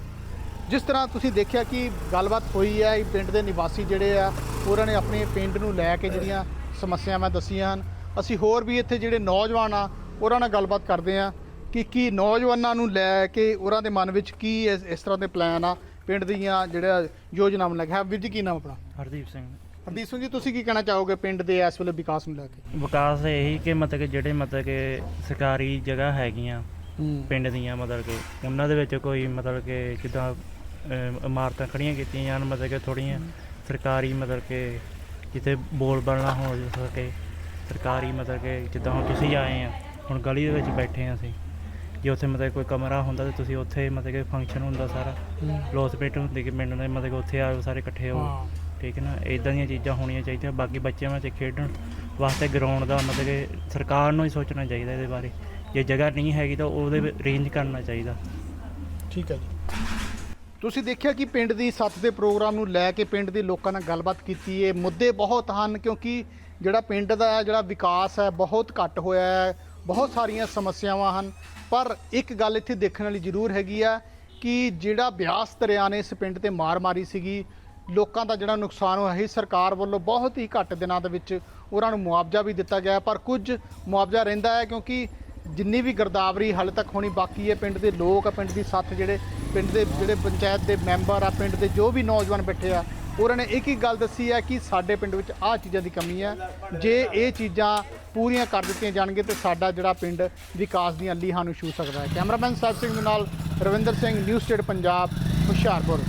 ਜਿਸ ਤਰ੍ਹਾਂ ਤੁਸੀਂ ਦੇਖਿਆ ਕਿ ਗੱਲਬਾਤ ਹੋਈ ਹੈ ਇਹ ਪਿੰਡ ਦੇ ਨਿਵਾਸੀ ਜਿਹੜੇ ਆ ਉਹਨਾਂ ਨੇ ਆਪਣੇ ਪਿੰਡ ਨੂੰ ਲੈ ਕੇ ਜਿਹੜੀਆਂ ਸਮੱਸਿਆਵਾਂ ਦੱਸੀਆਂ ਹਨ। ਅਸੀਂ ਹੋਰ ਵੀ ਇੱਥੇ ਜਿਹੜੇ ਨੌਜਵਾਨ ਆ ਉਹਨਾਂ ਨਾਲ ਗੱਲਬਾਤ ਕਰਦੇ ਆ ਕਿ ਕੀ ਨੌਜਵਾਨਾਂ ਨੂੰ ਲੈ ਕੇ ਉਹਨਾਂ ਦੇ ਮਨ ਵਿੱਚ ਕੀ ਇਸ ਇਸ ਤਰ੍ਹਾਂ ਦੇ ਪਲਾਨ ਆ ਪਿੰਡ ਦੀਆਂ ਜਿਹੜਾ ਯੋਜਨਾਵਾਂ ਲੈ ਕੇ ਹੈ ਵੀਰ ਜੀ ਕੀ ਨਾਮ ਆਪਣਾ? ਹਰਦੀਪ ਸਿੰਘ। ਹਰਦੀਪ ਸਿੰਘ ਜੀ ਤੁਸੀਂ ਕੀ ਕਹਿਣਾ ਚਾਹੋਗੇ ਪਿੰਡ ਦੇ ਇਸ ਵੇਲੇ ਵਿਕਾਸ ਨੂੰ ਲੈ ਕੇ? ਵਿਕਾਸ ਇਹੀ ਕਿ ਮਤਲਬ ਕਿ ਜਿਹੜੇ ਮਤਲਬ ਕਿ ਸਰਕਾਰੀ ਜਗ੍ਹਾ ਹੈਗੀਆਂ ਪਿੰਡ ਦੀਆਂ ਮਤਲਬ ਕਿ ਉਹਨਾਂ ਦੇ ਵਿੱਚ ਕੋਈ ਮਤਲਬ ਕਿ ਜਿੱਦਾਂ ਇਮਾਰਤਾਂ ਖੜੀਆਂ ਕੀਤੀਆਂ ਜਾਣ ਮਤਲਬ ਕਿ ਥੋੜੀਆਂ ਸਰਕਾਰੀ ਮਤਲਬ ਕਿ ਜਿੱਥੇ ਬੋਲ ਬਣਨਾ ਹੋ ਸਕੇ ਸਰਕਾਰੀ ਮਤਲਬ ਕਿ ਜਿੱਦਾਂ ਹੁਣ ਤੁਸੀਂ ਆਏ ਆ ਹੁਣ ਗਲੀ ਦੇ ਵਿੱਚ ਬੈਠੇ ਆ ਅਸੀਂ। ਜੇ ਉੱਥੇ ਮਤਲਬ ਕੋਈ ਕਮਰਾ ਹੁੰਦਾ ਤੇ ਤੁਸੀਂ ਉੱਥੇ ਮਤਲਬ ਕਿ ਫੰਕਸ਼ਨ ਹੁੰਦਾ ਸਾਰਾ। ਲੋਸਪੇਟ ਹੁੰਦੀ ਕਿ ਪਿੰਡ ਦੇ ਮਤਲਬ ਕਿ ਉੱਥੇ ਆਓ ਸਾਰੇ ਇਕੱਠੇ ਹੋ। ਠੀਕ ਹੈ ਨਾ? ਇਦਾਂ ਦੀਆਂ ਚੀਜ਼ਾਂ ਹੋਣੀਆਂ ਚਾਹੀਦੀਆਂ। ਬਾਕੀ ਬੱਚਿਆਂ ਵਿੱਚ ਖੇਡਣ ਵਾਸਤੇ ਗਰਾਊਂਡ ਦਾ ਮਤਲਬ ਕਿ ਸਰਕਾਰ ਨੂੰ ਹੀ ਸੋਚਣਾ ਚਾਹੀਦਾ ਇਹਦੇ ਬਾਰੇ। ਜੇ ਜਗ੍ਹਾ ਨਹੀਂ ਹੈਗੀ ਤਾਂ ਉਹਦੇ ਅਰੇਂਜ ਕਰਨਾ ਚਾਹੀਦਾ। ਠੀਕ ਹੈ ਜੀ। ਤੁਸੀਂ ਦੇਖਿਆ ਕਿ ਪਿੰਡ ਦੀ ਸੱਥ ਦੇ ਪ੍ਰੋਗਰਾਮ ਨੂੰ ਲੈ ਕੇ ਪਿੰਡ ਦੇ ਲੋਕਾਂ ਨਾਲ ਗੱਲਬਾਤ ਕੀਤੀ ਹੈ ਮੁੱਦੇ ਬਹੁਤ ਹਨ ਕਿਉਂਕਿ ਜਿਹੜਾ ਪਿੰਡ ਦਾ ਜਿਹੜਾ ਵਿਕਾਸ ਹੈ ਬਹੁਤ ਘੱਟ ਹੋਇਆ ਹੈ। ਬਹੁਤ ਸਾਰੀਆਂ ਸਮੱਸਿਆਵਾਂ ਹਨ। ਪਰ ਇੱਕ ਗੱਲ ਇੱਥੇ ਦੇਖਣ ਵਾਲੀ ਜ਼ਰੂਰ ਹੈਗੀ ਆ ਕਿ ਜਿਹੜਾ ਬਿਆਸ ਦਰਿਆ ਨੇ ਇਸ ਪਿੰਡ ਤੇ ਮਾਰ ਮਾਰੀ ਸੀਗੀ, ਲੋਕਾਂ ਦਾ ਜਿਹੜਾ ਨੁਕਸਾਨ ਹੋਇਆ ਸੀ, ਸਰਕਾਰ ਵੱਲੋਂ ਬਹੁਤ ਹੀ ਘੱਟ ਦਿਨਾਂ ਦੇ ਵਿੱਚ ਉਹਨਾਂ ਨੂੰ ਮੁਆਵਜ਼ਾ ਵੀ ਦਿੱਤਾ ਗਿਆ। ਪਰ ਕੁਝ ਮੁਆਵਜ਼ਾ ਰਹਿੰਦਾ ਹੈ ਕਿਉਂਕਿ ਜਿੰਨੀ ਵੀ ਗਰਦਾਵਰੀ ਹਾਲੇ ਤੱਕ ਹੋਣੀ ਬਾਕੀ ਹੈ, ਪਿੰਡ ਦੇ ਲੋਕ ਆ, ਪਿੰਡ ਦੀ ਸੱਥ ਜਿਹੜੇ, ਪਿੰਡ ਦੇ ਜਿਹੜੇ ਪੰਚਾਇਤ ਦੇ ਮੈਂਬਰ ਆ, ਪਿੰਡ ਦੇ ਜੋ ਵੀ ਨੌਜਵਾਨ ਬੈਠੇ ਆ, ਉਹਨਾਂ ਨੇ ਇੱਕ ਹੀ ਗੱਲ ਦੱਸੀ ਹੈ ਕਿ ਸਾਡੇ ਪਿੰਡ ਵਿੱਚ ਆਹ ਚੀਜ਼ਾਂ ਦੀ ਕਮੀ ਹੈ। ਜੇ ਇਹ ਚੀਜ਼ਾਂ ਪੂਰੀਆਂ ਕਰ ਦਿੱਤੀਆਂ ਜਾਣਗੀਆਂ ਤੇ ਸਾਡਾ ਜਿਹੜਾ ਪਿੰਡ ਵਿਕਾਸ ਦੀਆਂ ਲੀਹਾਂ ਨੂੰ ਛੂ ਸਕਦਾ ਹੈ। ਕੈਮਰਾਮੈਨ ਸਾਹਿਬ ਸਿੰਘ ਦੇ ਨਾਲ ਰਵਿੰਦਰ ਸਿੰਘ, ਨਿਊਜ਼ ਸਟੇਟ ਪੰਜਾਬ, ਹੁਸ਼ਿਆਰਪੁਰ।